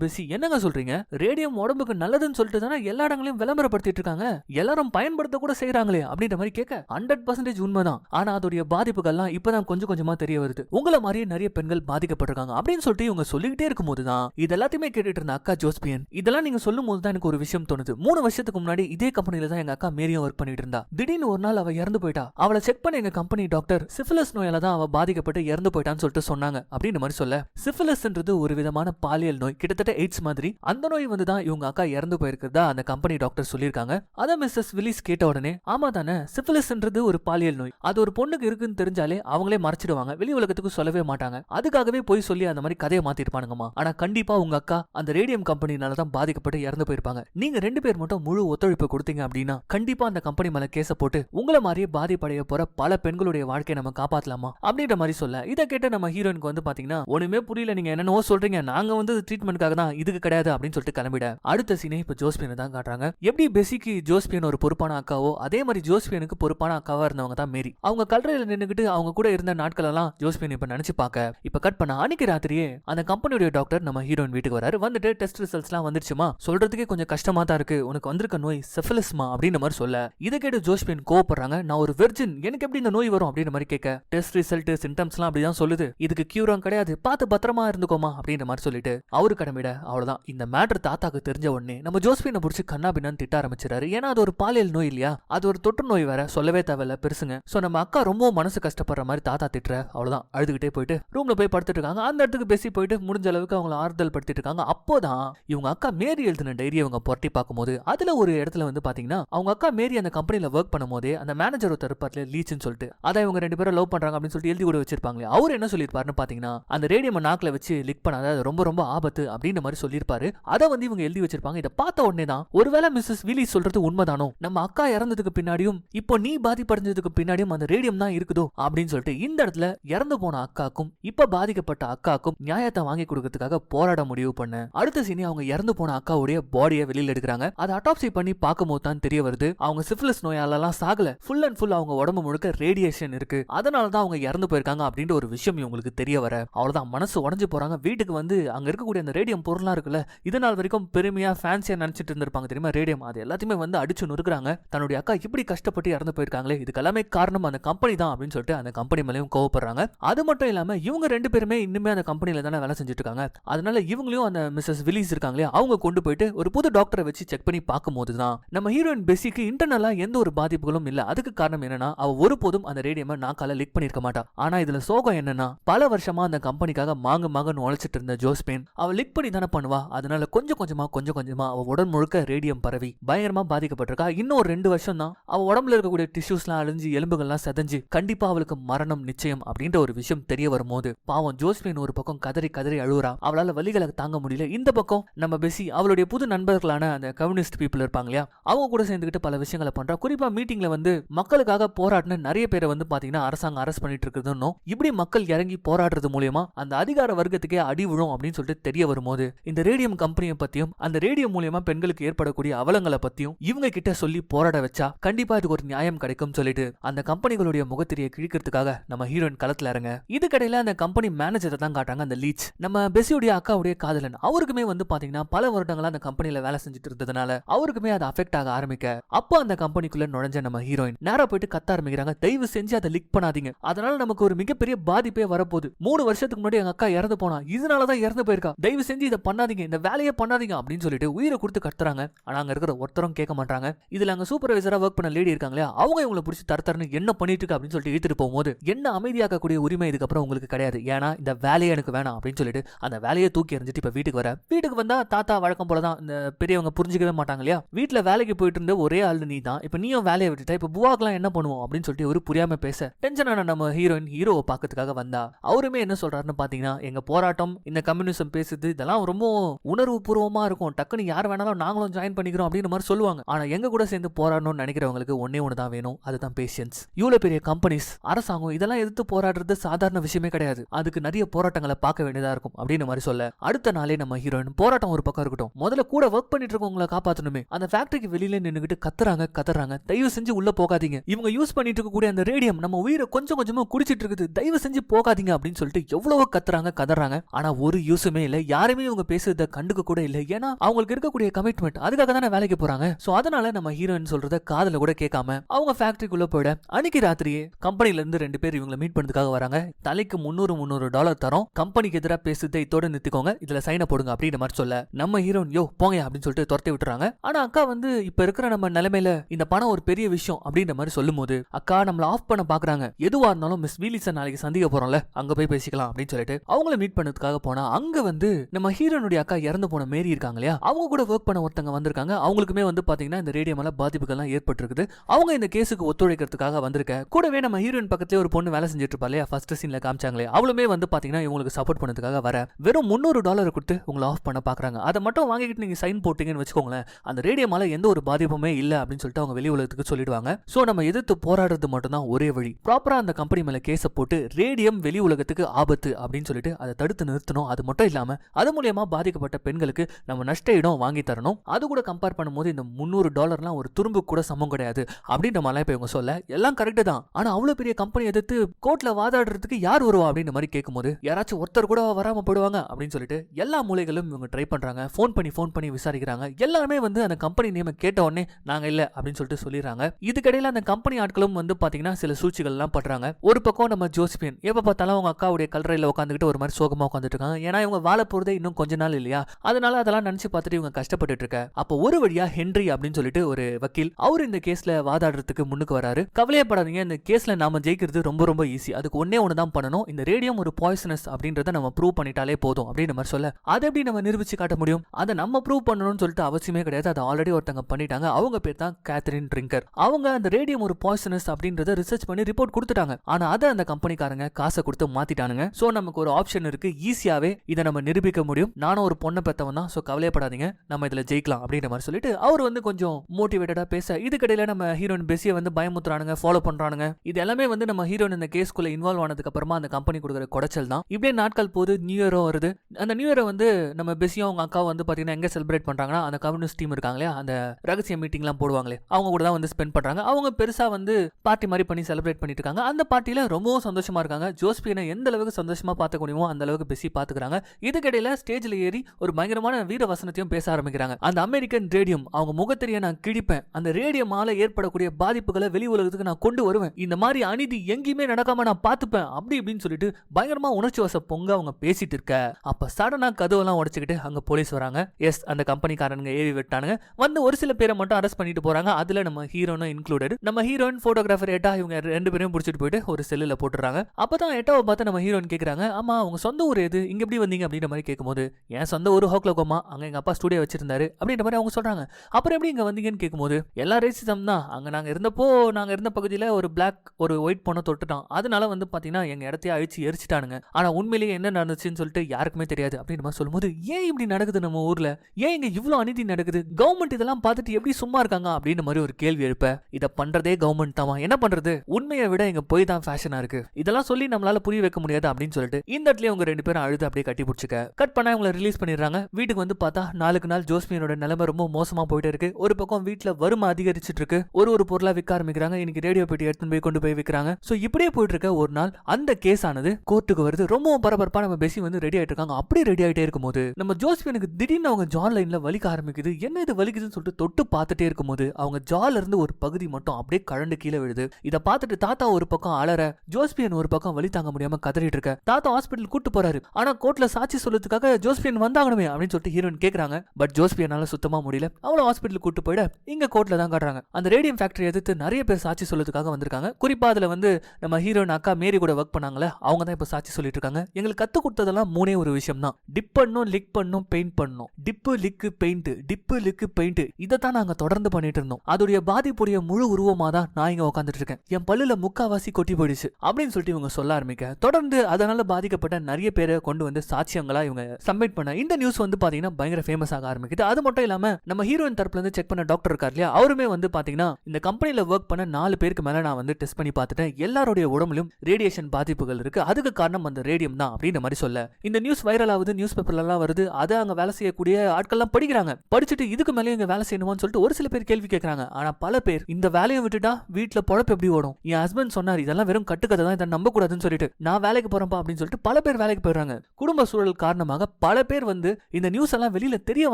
பிஸி என்னங்க சொல்றீங்க? ரேடியம் உடம்புக்கு நல்லதுன்னு சொல்லிட்டு தானே எல்லா இடங்களையும் விளம்பரப்படுத்திட்டு இருக்காங்க? எல்லாரும் பயன்படுத்த கூட செய்யறாங்களே அப்படின்ற மாதிரி கேட்க ஹண்ட்ரட் பர்சன்டேஜ் உண்மைதான். ஆனா அதோடைய பாதிப்புகள்லாம் இப்பதான் கொஞ்சம் கொஞ்சமா தெரிய வருது. உங்களை மாதிரியே நிறைய பெண்கள் பாதிக்கப்பட்டிருக்காங்க அப்படின்னு சொல்லிட்டு இவங்க சொல்லிக்கிட்டே இருக்கும்போது தான் இது எல்லாத்தையுமே கேட்டுட்டு இருந்த அக்கா ஜோஸ்பியன் இதெல்லாம் நீங்க சொல்லும் போது தான் எனக்கு ஒரு விஷயம் தோணுது. மூணு வருஷத்துக்கு முன்னாடி இதே கம்பெனில தான் எங்க அக்கா மேரியும் ஒர்க் பண்ணிட்டு இருந்தா. திடீர்னு ஒரு நாள் அவ இறந்து போயிட்டா. அவளை செக் பண்ண எங்க கம்பெனி டாக்டர் சிபிலஸ் நோயால தான் அவ பாதிக்கப்பட்டு இறந்து போயிட்டான்னு சொல்லிட்டு சொன்னாங்க. அப்படின்னு மாதிரி சொல்ல. சிஃபிலிஸ்ன்றது ஒரு விதமான பாலியல் நோய். கிட்டத்தட்ட எய்ட்ஸ் மாதிரி. அந்த நோய் வந்து தான் இவங்க அக்கா இறந்து போயிருக்கிறதா அந்த கம்பெனி டாக்டர் சொல்லியிருக்காங்க. அதை மிஸ்ஸஸ் வில்லிஸ் கேட்ட உடனே ஆமா தானே சிஃபிலிஸ்ன்றது ஒரு பாலியல் நோய். அது ஒரு பொண்ணுக்கு இருக்குன்னு தெரிஞ்சாலே அவங்களே மறைச்சிடுவாங்க. வெளி உலகத்துக்கு சொல்லவே மாட்டாங்க. அதுக்காகவே போய் சொல்லி அந்த மாதிரி கதையை மாத்திருப்பானுங்கம்மா. ஆனா கண்டிப்பா உங்க அக்கா அந்த ரேடியம் கம்பெனினால தான் பாதிக்கப்பட்டு இறந்து போயிருப்பாங்க. நீங்க ரெண்டு பேர் மட்டும் முழு ஒத்துழைப்பு கொடுத்தீங்க அப்படின்னா கண்டிப்பா அந்த கம்பெனி மேல கேஸ போட்டு உங்களை மாதிரியே பாதிப்படைய போற பல பெண்களுடைய வாழ்க்கையை நம்ம காப்பாத்தலாமா? அப்படின்ற மாதிரி சொல்ல. இதை கேட்ட நம்ம ஹீரோயினுக்கு வந்து பாத்தீங்கன்னா ஒண்ணுமே புரியல நீங்க என்னென்னவோ சொல்றீங்க. நாங்க வந்து ட்ரீட்மெண்ட்காக தான் இதுக்கு கிடையாது அப்படின்னு சொல்லிட்டு கிளம்பிட. அடுத்த சீனே இப்ப ஜோஸ்பியனை தான் காட்டுறாங்க. எப்படி பெசிக்கு ஜோஸ்பியன் ஒரு பொறுப்பான அக்காவோ அதே மாதிரி ஜோஸ்பியனுக்கு பொறுப்பான அக்காவா இருந்தவங்க தான் மேரி அவங்க கல்றையில நின்னுக்கிட்டு அவங்க கூட இருந்த நாட்கள் எல்லாம் ஜோஸ்பியன் இப்ப நினைச்சு பார்க்க. இப்ப கட் பண்ண அன்னைக்கு ராத்திரியே அந்த கம்பெனியுடைய டாக்டர் நம்ம ஹீரோயின் வீட்டுக்கு வராரு. வந்துட்டு டெஸ்ட் ரிசல்ட்ஸ்லாம் வந்துருச்சுமா? சொல்றதுக்கே கொஞ்சம் கஷ்டமா தான் இருக்கு. உனக்கு வந்திருக்க நோய் செஃபலிஸ்மா அப்படின்ற மாதிரி சொல்ல. இதை கேட்டு ஜோஸ்பியன் கோவப்படுறாங்க. நான் ஒரு வெர்ஜின் எனக்கு எப்படி இந்த நோய் வரும் அப்படின்ற மாதிரி கேட்க. டெஸ்ட் ரிசல்ட் சிம்டம்ஸ்லாம் அப்படிதான் சொல்லுது. இதுக்கு கியூரம் கிடையாது. பார்த்து பத்திரமா இருந்துக்கோமா அப்படின்ற மாதிரி சொல்லிட்டு அவரு கடமையிட அவ்வளவுதான். இந்த மேட்ரு தாத்தாக்கு தெரிஞ்ச உடனே நம்ம ஜோஸ்பினை பிடிச்சி கண்ணா பின்னான்னு திட்ட ஆரம்பிச்சிடாரு ஏன்னா அது ஒரு பாலியல் நோய் இல்லையா? அது ஒரு தொற்று நோய் வேற சொல்லவே தேவையில்ல பெருசுங்க. சோ நம்ம அக்கா ரொம்ப மனசு கஷ்டப்படுற மாதிரி தாத்தா திட்டுற அவ்வளவுதான். அழுதுகிட்டே போயிட்டு ரூம்ல போய் படுத்துட்டு இருக்காங்க. அந்த இடத்துக்கு பேசி போயிட்டு முடிஞ்ச அளவுக்கு அவங்கள ஆறுதல் படுத்திட்டு இருக்காங்க. அப்போதான் இவங்க அக்கா மேரி எழுதின டைரி அவங்க புரட்டி பார்க்கும்போது அதுல ஒரு இடத்துல வந்து பாத்தீங்கன்னா அவங்க அக்கா மேரி அந்த கம்பெனில ஒர்க் பண்ணும்போதே அந்த மேனேஜர் ஒருத்தர் இருப்பார்ல லீச்சுன்னு சொல்லிட்டு அதை இவங்க ரெண்டு பேரும் லவ் பண்றாங்க அப்படின்னு சொல்லிட்டு எழுதி கூட வச்சிருப்பாங்களே. அவர் என்ன சொல்லியிருப்பாருன்னு பாத்தீங்கன்னா அந்த ரேடியம் நாக்கில் வச்சு லிக் பண்ணாத அது ரொம்ப ரொம்ப ஆபத்து அப்படின்ற மாதிரி சொல்லியிருப்பாரு. அதை வந்து இவங்க எழுதி வச்சிருப்பாங்க. இதை பார்த்த உடனே தான் ஒருவேளை மிஸ்ஸஸ் வில்லி சொல்றது உண்மைதானோ? நம்ம அக்கா இறந்ததுக்கு பின்னாடியும் இப்போ நீ பாதிப்படைஞ்சதுக்கு பின்னாடியும் அந்த ரேடியம் தான் இருக்குதோ? அப்படின்னு சொல்லிட்டு இந்த இடத்துல இறந்து போன அக்காக்கும் இப்ப பாதிக்கப்பட்ட அக்காக்கும் நியாயத்தை வாங்கி கொடுக்கறதுக்காக போராட முடிவு பண்ண. அடுத்த சீனி அவங்க இறந்து போன அக்காவுடைய பாடியை வெளியில எடுக்கிறாங்க. அதை அட்டாப்சி பண்ணி பார்க்கும்போது தான் தெரிய வருது அவங்க சிஃபிலிஸ் நோயாலலாம் சாகல. ஃபுல் அண்ட் ஃபுல் அவங்க உடம்பு முழுக்க ரேடியேஷன் இருக்கு. அதனால தான் அவங்க இறந்து போயிருக்காங்க அப்படின்ற ஒரு விஷயம் இவங்களுக்கு தெரிய வர. அவ்வளவுதான். மனசு உடஞ்சி போகிறாங்க வீட்டுக்கு வந்து அங்கே இருக்கக்கூடிய அந்த ரேடியம் பொருளாக இருக்குல்ல இது நாள் வரைக்கும் பெருமையாக ஃபேன்சியாக நினச்சிட்டு இருந்திருப்பாங்க தெரியுமா? ரேடியம் அது எல்லாத்தையுமே வந்து அடிச்சு நொறுக்குறாங்க. தன்னுடைய அக்கா இப்படி கஷ்டப்பட்டு இறந்து போயிருக்காங்களே இதுக்கு எல்லாமே காரணம் அந்த கம்பெனி தான் அப்படின்னு சொல்லிட்டு அந்த கம்பெனி மேலேயும் கோவப்படுறாங்க. அது மட்டும் இல்லாமல் இவங்க ரெண்டு பேருமே இன்னுமே அந்த கம்பெனியில் தானே வேலை செஞ்சுட்டு இருக்காங்க அதனால இவங்களையும் அந்த மிஸ்ஸஸ் வில்லிஸ் இருக்காங்களே அவங்க கொண்டு போயிட்டு ஒரு புது டாக்டரை வச்சு செக் பண்ணி பார்க்கும்போது தான் நம்ம ஹீரோயின் பெஸிக்கு இன்டர்னலாக எந்த ஒரு பாதிப்புகளும் இல்லை. அதுக்கு காரணம் என்னன்னா அவ ஒருபோதும் அந்த ரேடியமை நாக்கால லீக் பண்ணியிருக்க மாட்டா. ஆனால் இதில் சோகம் என்னன்னா பல வருஷமா அந்த கம்பெனிக்காக மாங்கமாக மாங்கன்னு உழைச்சிட்டு இருந்த ஜோஸ்பேன் அவ லிக் பண்ணி தானே பண்ணுவா. அதனால கொஞ்சம் கொஞ்சமா கொஞ்சம் கொஞ்சமா அவ உடல் முழுக்க ரேடியம் பரவி பயங்கரமா பாதிக்கப்பட்டிருக்கா. இன்னும் ஒரு ரெண்டு வருஷம் தான் அவ உடம்புல இருக்கக்கூடிய டிஷ்யூஸ்லாம் அழிஞ்சு எலும்புகள்லாம் செதஞ்சு கண்டிப்பா அவளுக்கு மரணம் நிச்சயம் அப்படின்ற ஒரு விஷயம் தெரிய வரும்போது பாவம் ஜோஸ்பின் ஒரு பக்கம் கதறி கதறி அழுகுறா அவளால வலிகளை தாங்க முடியல. இந்த பக்கம் நம்ம பெசி அவளுடைய புது நண்பர்களான அந்த கம்யூனிஸ்ட் பீப்புள் இருப்பாங்க இல்லையா? அவங்க கூட சேர்ந்துக்கிட்டு பல விஷயங்களை பண்றா. குறிப்பா மீட்டிங்ல வந்து மக்களுக்காக போராடின நிறைய பேரை வந்து பாத்தீங்கன்னா அரசாங்கம் அரெஸ்ட் பண்ணிட்டு இருக்குதுன்னு இப்படி மக்கள் இறங்கி போராடுறது மூலியமா அந்த அதிகார வர்க்கத்துக்கே அடி விழும் அப்படின்னு சொல்லிட்டு தெரிய வரும்போது இந்த ரேடியம் கம்பெனியை பத்தியும் அந்த ரேடியம் மூலியமா பெண்களுக்கு ஏற்படக்கூடிய அவலங்களை பத்தியும் இவங்க கிட்ட சொல்லி போராட வச்சா கண்டிப்பா இதுக்கு ஒரு நியாயம் கிடைக்கும் சொல்லிட்டு அந்த கம்பெனிகளுடைய முகத்திரியை கிழிக்கிறதுக்காக நம்ம ஹீரோயின் களத்துல இறங்க. இதுக்கடையில அந்த கம்பெனி மேனேஜரை தான் காட்டாங்க அந்த லீச் நம்ம பெசியுடைய அக்காவுடைய காதலன். அவருக்குமே வந்து பாத்தீங்கன்னா பல வருடங்களா அந்த கம்பெனில வேலை செஞ்சுட்டு இருந்ததுனால அவருக்குமே அது அஃபெக்ட் ஆக ஆரம்பிக்க அப்போ அந்த கம்பெனிக்குள்ள நுழைஞ்ச நம்ம ஹீரோயின் நேரா போயிட்டு கத்த ஆரம்பிக்கிறாங்க. தயவு செஞ்சு அதை லிக் பண்ணாதீங்க. அதனால நமக்கு ஒரு மிகப்பெரிய பாதிப்பே வரப்போகுது. மூணு வருஷத்துக்கு முன்னாடி எங்க அக்கா இறந்து போனா. இதனாலதான் இறந்து போயிருக்கா. தயவு செஞ்சு இதை பண்ணாதீங்க. இந்த வேலையை பண்ணாதீங்க அப்படின்னு சொல்லிட்டு உயிரை கொடுத்து கத்துறாங்க ஆனா அங்க இருக்கிற ஒருத்தரும் கேட்க மாட்டாங்க இதுல அங்க சூப்பர்வைசரா ஒர்க் பண்ண லேடி இருக்காங்களே அவங்க இவங்களை பிடிச்சி தரத்தரன்னு என்ன பண்ணிட்டு இருக்கு அப்படின்னு சொல்லிட்டு இழுத்துட்டு போகும்போது என்ன அமைதியாக்கக்கூடிய உரிமை இதுக்கப்புறம் உங்களுக்கு கிடையாது. ஏன்னா இந்த வேலையை எனக்கு வேணாம் அப்படின்னு சொல்லிட்டு அந்த வேலையை தூக்கி எறிஞ்சிட்டு இப்ப வீட்டுக்கு வர. வீட்டுக்கு வந்தா தாத்தா வழக்கம் போல தான் இந்த பெரியவங்க புரிஞ்சுக்கவே மாட்டாங்க இல்லையா? வீட்டுல வேலைக்கு போயிட்டு இருந்த ஒரே ஆள் நீ தான் இப்ப நீயும் வேலையை விட்டுட்டா. இப்ப புவாக்கெல்லாம் என்ன பண்ணுவோம் அப்படின்னு சொல்லிட்டு ஒரு புரியாம பேச. டென்ஷன் ஆன நம்ம ஹீரோயின் ஹீரோவை பார்க்கறதுக்காக வந்தா. அவருமே என்ன சொல்றாருன்னு பாத்தீங்கன்னா எங்க போராட்டம் இந்த கம்யூனிசம் பேசுது இதெல்லாம் ரொம்ப உணர்வு பூர்வமா இருக்கும். டக்குன்னு யார் வேணாலும் நாங்களும் ஜாயின் பண்ணிக்கிறோம் அப்படின்ற மாதிரி சொல்லுவாங்க. ஆனா எங்க கூட சேர்ந்து போராடணும்னு நினைக்கிறவங்களுக்கு ஒன்னே ஒன்று தான் வேணும். அதுதான் பேஷன்ஸ் இவ்வளவு பெரிய கம்பெனிஸ் அரசாங்கம் இதெல்லாம் எதிர்த்து போராடுறது சாதாரண விஷயமே கிடையாது. அதுக்கு நிறைய போராட்டங்களை பார்க்க வேண்டியதா இருக்கும் அப்படின்னு மாதிரி சொல்ல. அடுத்த நாளே நம்ம ஹீரோயின் போராட்டம் ஒரு பக்கம் இருக்கட்டும். முதல்ல கூட ஒர்க் பண்ணிட்டு இருக்கவங்களை காப்பாத்தணுமே. அந்த ஃபேக்டரிக்கு வெளியில நின்றுக்கிட்டு கத்துறாங்க கத்துறாங்க தயவு செஞ்சு உள்ள போகாதீங்க. இவங்க யூஸ் பண்ணிட்டு இருக்கக்கூடிய அந்த ரேடியம் நம்ம உயிரை கொஞ்சம் கொஞ்சமா குடிச்சிட்டு இருக்குது. தயவு செஞ்சு போகாதீங்க அப்படின்னு சொல்லிட்டு எவ்வளவோ கத்துறாங்க. கதறாங்க கதறாங்க. ஆனா ஒரு யூஸுமே இல்ல. யாருமே இவங்க பேசுறத கண்டுக்க கூட இல்ல. ஏன்னா அவங்களுக்கு இருக்கக்கூடிய கமிட்மெண்ட் அதுக்காக தானே வேலைக்கு போறாங்க. சோ அதனால நம்ம ஹீரோயின் சொல்றத காதல கூட கேட்காம அவங்க ஃபேக்டரிக்குள்ள போயிட அன்னைக்கு ராத்திரியே கம்பெனில இருந்து ரெண்டு பேர் இவங்களை மீட் பண்ணதுக்காக வராங்க. தலைக்கு முந்நூறு முந்நூறு டாலர் தரோம். கம்பெனிக்கு எதிராக பேசுறதை இதோட நிறுத்திக்கோங்க. இதுல சைனை போடுங்க அப்படின்ற மாதிரி சொல்ல நம்ம ஹீரோயின் யோ போங்க அப்படின்னு சொல்லிட்டு துரத்தி விட்டுறாங்க. ஆனா அக்கா வந்து இப்ப இருக்கிற நம்ம நிலைமையில இந்த பணம் ஒரு பெரிய விஷயம் அப்படின்ற மாதிரி சொல்லும்போது அக்கா நம்மள ஆஃப் பண்ண பாக்குறாங்க. எதுவா இருந்தாலும் மிஸ் வீலிசன் நாளைக்கு சந்திக்க போறோம்ல. அங்க போய் பேசிக்கலாம் அப்படின்னு சொல்லிட்டு அவங்கள மீட் பண்ணதுக்காக போனா அங்க வந்து நம்ம ஹீரோனுடைய அக்கா இறந்து போன மேரி இருக்காங்க இல்லையா? அவங்க கூட ஒர்க் பண்ண ஒருத்தங்க வந்திருக்காங்க. அவங்களுக்குமே வந்து பாத்தீங்கன்னா இந்த ரேடியோ மேல பாதிப்புகள்லாம் ஏற்பட்டிருக்குது. அவங்க இந்த கேஸுக்கு ஒத்துழைக்கிறதுக்காக வந்திருக்க. கூடவே நம்ம ஹீரோயின் பக்கத்துல ஒரு பொண்ணு வேலை செஞ்சுட்டு இருப்பா இல்லையா? ஃபர்ஸ்ட் சீன்ல காமிச்சாங்களே. அவளுமே வந்து பாத்தீங்கன்னா இவங்களுக்கு சப்போர்ட் பண்ணதுக்காக வர. வெறும் முந்நூறு டாலர் கொடுத்து உங்களை ஆஃப் பண்ண பாக்குறாங்க. அதை மட்டும் வாங்கிட்டு நீங்க சைன் போட்டீங்கன்னு வச்சுக்கோங்களேன் அந்த ரேடியோ மேல எந்த ஒரு பாதிப்புமே இல்ல அப்படின்னு சொல்லிட்டு அவங்க வெளி உலகத்துக்கு சொல்லிடுவாங்க. சோ நம்ம எதிர்த்து போராடுறது மட்டும் தான் ஒரே வழி. ப்ராப்பரா அந்த கம்பெனி மேல கேஸ போட்டு ரேடியம் வெளி உலகத்துக்கு ஆபத்து அப்படின்னு சொல்லிட்டு அதை தடுத்து நிறுத்தணும். அது மட்டும் இல்லாமல் அது மூலியமா பாதிக்கப்பட்ட பெண்களுக்கு நம்ம நஷ்ட இடம் வாங்கி தரணும். அது கூட கம்பேர் பண்ணும்போது இந்த முந்நூறு டாலர்லாம் ஒரு துரும்பு கூட சமம் கிடையாது. அப்படின்ற மாதிரிலாம் இப்போ இவங்க சொல்ல எல்லாம் கரெக்டு தான். ஆனால் அவ்வளோ பெரிய கம்பெனி எதிர்த்து கோர்ட்டில் வாதாடுறதுக்கு யார் வருவா அப்படின்ற மாதிரி கேட்கும்போது யாராச்சும் ஒருத்தர் கூட வராமல் போடுவாங்க அப்படின்னு சொல்லிட்டு எல்லா மூலைகளும் இவங்க ட்ரை பண்ணுறாங்க ஃபோன் பண்ணி ஃபோன் பண்ணி விசாரிக்கிறாங்க. எல்லாருமே வந்து அந்த கம்பெனி நேமை கேட்ட உடனே நாங்கள் இல்லை அப்படின்னு சொல்லிட்டு சொல்லிடுறாங்க. இதுக்கிடையில அந்த கம்பெனி ஆட்களும் வந்து பார்த்தீங்கன்னா சில சூழ்ச்சிகள்லாம் பண்ணுறாங்க ஒரு பக்கம் நம்ம ஜோசிபியன் எப்போ பார்த்தாலும் அவங்க அக்காவுடைய கல்லறையில உட்காந்துக்கிட்டு ஒரு மாதிரி சோகமா உட்காந்துட்டு இருக்காங்க ஏன்னா இவங்க வாழ போறதே இன்னும் கொஞ்ச நாள் இல்லையா? அதனால அதெல்லாம் நினைச்சு பார்த்துட்டு இவங்க கஷ்டப்பட்டுட்டு இருக்க அப்போ ஒரு வழியா ஹென்றி அப்படின்னு சொல்லிட்டு ஒரு வக்கீல் அவர் இந்த கேஸ்ல வாதாடுறதுக்கு முன்னுக்கு வராரு. கவலையப்படாதீங்க இந்த கேஸ்ல நாம ஜெயிக்கிறது ரொம்ப ரொம்ப ஈஸி அதுக்கு ஒன்னே ஒன்று தான் பண்ணணும். இந்த ரேடியம் ஒரு பாய்சனஸ் அப்படின்றத நம்ம ப்ரூவ் பண்ணிட்டாலே போதும் அப்படின்னு மாதிரி சொல்ல. அதை எப்படி நம்ம நிரூபிச்சு காட்ட முடியும்? அதை நம்ம ப்ரூவ் பண்ணணும்னு சொல்லிட்டு அவசியமே கிடையாது. அதை ஆல்ரெடி ஒருத்தங்க பண்ணிட்டாங்க. அவங்க பேர் தான் கேத்ரின் ட்ரிங்கர் அவங்க அந்த ரேடியம் ஒரு பாய்சனஸ் அப்படின்றத ரிசர்ச் பண்ணி ரிப்போர்ட் கொடுத்துட்டாங்க. ஆனா அதை அந்த கம்பெனிக்காரங்க காசை கொடுத்து மாத்திட்டானுங்க. சோ நமக்கு ஒரு ஆப்ஷன் ஆப்ஷன் இருக்கு. ஈஸியாவே இதை நம்ம நிரூபிக்க முடியும். நானும் ஒரு பொண்ணை பெத்தவன் தான். சோ கவலையப்படாதீங்க. நம்ம இதுல ஜெயிக்கலாம் அப்படின்ற மாதிரி சொல்லிட்டு அவர் வந்து கொஞ்சம் மோட்டிவேட்டடா பேச இதுக்கடையில நம்ம ஹீரோயின் பெஸியை வந்து பயமுத்துறானுங்க ஃபாலோ பண்றானுங்க. இது எல்லாமே வந்து நம்ம ஹீரோயின் இந்த கேஸ்க்குள்ள இன்வால்வ் ஆனதுக்கு அப்புறமா அந்த கம்பெனி கொடுக்குற குடைச்சல் தான். இப்படியே நாட்கள் போது நியூ இயரும் வருது. அந்த நியூ இயரை வந்து நம்ம பெஸியும் அவங்க அக்கா வந்து பாத்தீங்கன்னா எங்க செலிப்ரேட் பண்றாங்கன்னா அந்த கம்யூனிஸ்ட் டீம் இருக்காங்களே அந்த ரகசிய மீட்டிங்லாம் போடுவாங்களே அவங்க கூட தான் வந்து ஸ்பெண்ட் பண்றாங்க. அவங்க பெருசா வந்து பார்ட்டி மாதிரி பண்ணி செலிப்ரேட் பண்ணிட்டு இருக்காங்க. அந்த பார்ட்டியில ரொம்பவும் சந்தோஷமா இருக்காங்க. ஜோஸ்பியனை எந்த அளவுக்கு சந்தோஷமா பார்த்துக்க முடியுமோ அந்த அளவுக்கு பிஸி பாத்துக்கிறாங்க இதுக்கிடையில ஸ்டேஜ்ல ஏறி ஒரு பயங்கரமான வீர வசனத்தையும் பேச ஆரம்பிக்கிறாங்க. அந்த அமெரிக்கன் ரேடியம் அவங்க முகத்தெரிய நான் கிழிப்பேன். அந்த ரேடியமால ஏற்படக்கூடிய பாதிப்புகளை வெளி உலகத்துக்கு நான் கொண்டு வருவேன். இந்த மாதிரி அநீதி எங்கேயுமே நடக்காம நான் பார்த்துப்பேன். அப்படி இப்படின்னு சொல்லிட்டு பயங்கரமா உணர்ச்சி வச பொங்க அவங்க பேசிட்டு இருக்க. அப்ப சடனா கதவெல்லாம் உடைச்சுக்கிட்டு அங்க போலீஸ் வராங்க. எஸ் அந்த கம்பெனிக்காரனுங்க ஏவி விட்டானுங்க. வந்து ஒரு சில பேரை மட்டும் அரெஸ்ட் பண்ணிட்டு போறாங்க. அதுல நம்ம ஹீரோனும் இன்க்ளூடட் நம்ம ஹீரோயின் போட்டோகிராஃபர் ஏட்டா இவங்க ரெண்டு பேரும் பிடிச்சிட்டு போயிட்டு ஒரு செல்லுல போட்டுறாங்க அப்பதான் ஏட்டாவை பார்த்து நம்ம ஹீரோயின் கேக்குறாங்க. ஆமா உங்கள் சொந்த ஊர் எது? இங்க எப்படி வந்தீங்க? அப்படின்ற மாதிரி கேட்கும்போது என் சொந்த ஊர் ஹோக்லகோமா. அங்க எங்க அப்பா ஸ்டூடியோ வச்சிருந்தாரு. அப்படின்ற மாதிரி அவங்க சொல்றாங்க. அப்புறம் எப்படி இங்க வந்தீங்கன்னு கேட்கும்போது எல்லா ரேசிசம் தான். அங்க நாங்க இருந்தப்போ நாங்க இருந்த பகுதியில ஒரு பிளாக் ஒரு ஒயிட் பொண்ணை தொட்டுட்டான். அதனால வந்து பாத்தீங்கன்னா எங்க இடத்தையே அழிச்சு எரிச்சிட்டானுங்க. ஆனா உண்மையிலேயே என்ன நடந்துச்சுன்னு சொல்லிட்டு யாருக்குமே தெரியாது. அப்படின்ற மாதிரி சொல்லும்போது ஏன் இப்படி நடக்குது நம்ம ஊர்ல? ஏன் இங்க இவ்வளவு அநீதி நடக்குது? கவர்மெண்ட் இதெல்லாம் பார்த்துட்டு எப்படி சும்மா இருக்காங்க? அப்படின்ற மாதிரி ஒரு கேள்வி எழுப்ப இதை பண்றதே கவர்மெண்ட் தான் என்ன பண்றது? உண்மையை விட இங்க போய் தான் ஃபேஷனா இருக்கு. இதெல்லாம் சொல்லி நம்மளால புரிய வைக்க முடியாது. அப்படின்னு சொல்லிட்டு இந்த இடத்துல அவங்க ரெண்டு பேரும் அழுது அப்படியே கட்டி பிடிச்சிக்க. கட் பண்ணா அவங்களை ரிலீஸ் பண்ணிடுறாங்க. வீட்டுக்கு வந்து பார்த்தா நாளுக்கு நாள் ஜோஸ்மியனோட நிலைமை ரொம்ப மோசமா போயிட்டு இருக்கு. ஒரு பக்கம் வீட்டுல வறுமை அதிகரிச்சிட்டு இருக்கு. ஒரு ஒரு பொருளா விற்க ஆரம்பிக்கிறாங்க. இன்னைக்கு ரேடியோ பெட்டி எடுத்துன்னு போய் கொண்டு போய் விற்கிறாங்க சோ இப்படியே போயிட்டு இருக்க ஒரு நாள் அந்த கேஸ் ஆனது கோர்ட்டுக்கு வருது. ரொம்பவும் பரபரப்பா நம்ம பெசி வந்து ரெடி ஆயிட்டு இருக்காங்க. அப்படியே ரெடி ஆயிட்டே இருக்கும்போது நம்ம ஜோஸ்பியனுக்கு திடீர்னு அவங்க ஜான் லைன்ல வலிக்க ஆரம்பிக்குது. என்ன இது வலிக்குதுன்னு சொல்லிட்டு தொட்டு பார்த்துட்டே இருக்கும்போது அவங்க ஜால இருந்து ஒரு பகுதி மட்டும் அப்படியே கழண்டு கீழே விழுது. இதை பார்த்துட்டு தாத்தா ஒரு பக்கம் அலற ஜோஸ்பியன் ஒரு பக்கம் வலி தாங்க முடியாம கதறிட்டு இருக்க. தாத்தா ஹாஸ்பிட்டல் கூட்டு போறாரு. ஆனா கோர்ட்ல சாட்சி சொல்றதுக்காக ஜோஸ்பியன் வந்தாகணுமே அப்படின்னு சொல்லிட்டு ஹீரோயின் கேக்குறாங்க. பட் ஜோஸ்பியனால சுத்தமா முடியல. அவள ஹாஸ்பிட்டல் கூட்டு போயிட இங்க கோர்ட்ல தான் காட்டுறாங்க. அந்த ரேடியம் ஃபேக்டரி எதிர்த்து நிறைய பேர் சாட்சி சொல்றதுக்காக வந்திருக்காங்க. குறிப்பா அதுல வந்து நம்ம ஹீரோயின் அக்கா மேரி கூட ஒர்க் பண்ணாங்களே அவங்க தான் இப்ப சாட்சி சொல்லிட்டு இருக்காங்க. எங்களுக்கு கத்து கொடுத்ததெல்லாம் மூணே ஒரு விஷயம் தான். டிப் பண்ணும் லிக் பண்ணும் பெயிண்ட் பண்ணும். Dip lick paint dip lick paint இதை தான் நாங்க தொடர்ந்து பண்ணிட்டு இருந்தோம். அதோடைய பாதிப்புடைய முழு உருவமா தான் நான் இங்க உட்காந்துட்டு இருக்கேன். என் பல்லுல முக்காவாசி கொட்டி போயிடுச்சு அப்படின்னு சொல்லிட்டு இவங்க சொல்ல ஆரம்பிக்க. தொடர்ந்து அதனால பாதிக்கப்பட்ட நிறைய பேரை கொண்டு வந்து சாட்சியங்களா இவங்க சப்மிட் பண்ண இந்த நியூஸ் வந்து பாத்தீங்கன்னா பயங்கர ஃபேமஸ் ஆக ஆரம்பிக்குது. அது மட்டும் இல்லாம நம்ம ஹீரோயின் தரப்புல இருந்து செக் பண்ண டாக்டர் இருக்கார் இல்லையா? அவருமே வந்து பாத்தீங்கன்னா இந்த கம்பெனில ஒர்க் பண்ண நாலு பேருக்கு மேல நான் வந்து டெஸ்ட் பண்ணி பார்த்துட்டேன். எல்லாருடைய உடம்புலயும் ரேடியேஷன் பாதிப்புகள் இருக்கு. அதுக்கு காரணம் அந்த ரேடியம் தான் அப்படின்ற மாதிரி சொல்ல. இந்த நியூஸ் வைரல் ஆகுது நியூஸ் பேப்பர்ல எல்லாம் வருது. அதை அங்க வேலை செய்யக்கூடிய ஆட்கள்லாம் படிக்கிறாங்க. படிச்சுட்டு இதுக்கு மேலே இங்க வேலை செய்யணுமான்னு சொல்லிட்டு ஒரு சில பேர் கேள்வி கேட்கறாங்க ஆனா பல பேர் இந்த வேலையை விட்டுட்டா வீட்டுல பொழப்பு எப்படி ஓடும்? என் ஹஸ்பண்ட் சொன்னார் இதெல்லாம் வெறும் கட்டுக்கதை தான் இதை நம்ப கூடாதுன்னு சொல்லிட்டு நான் வேலைக்கு போறேன்ப்பா அப்படின்னு சொல்லிட்டு பல பல பேர் வேலைக்கு போயிடுறாங்க. குடும்ப சூழல் காரணமாக பல பேர் வந்து இந்த நியூஸ் எல்லாம் வெளியில தெரிய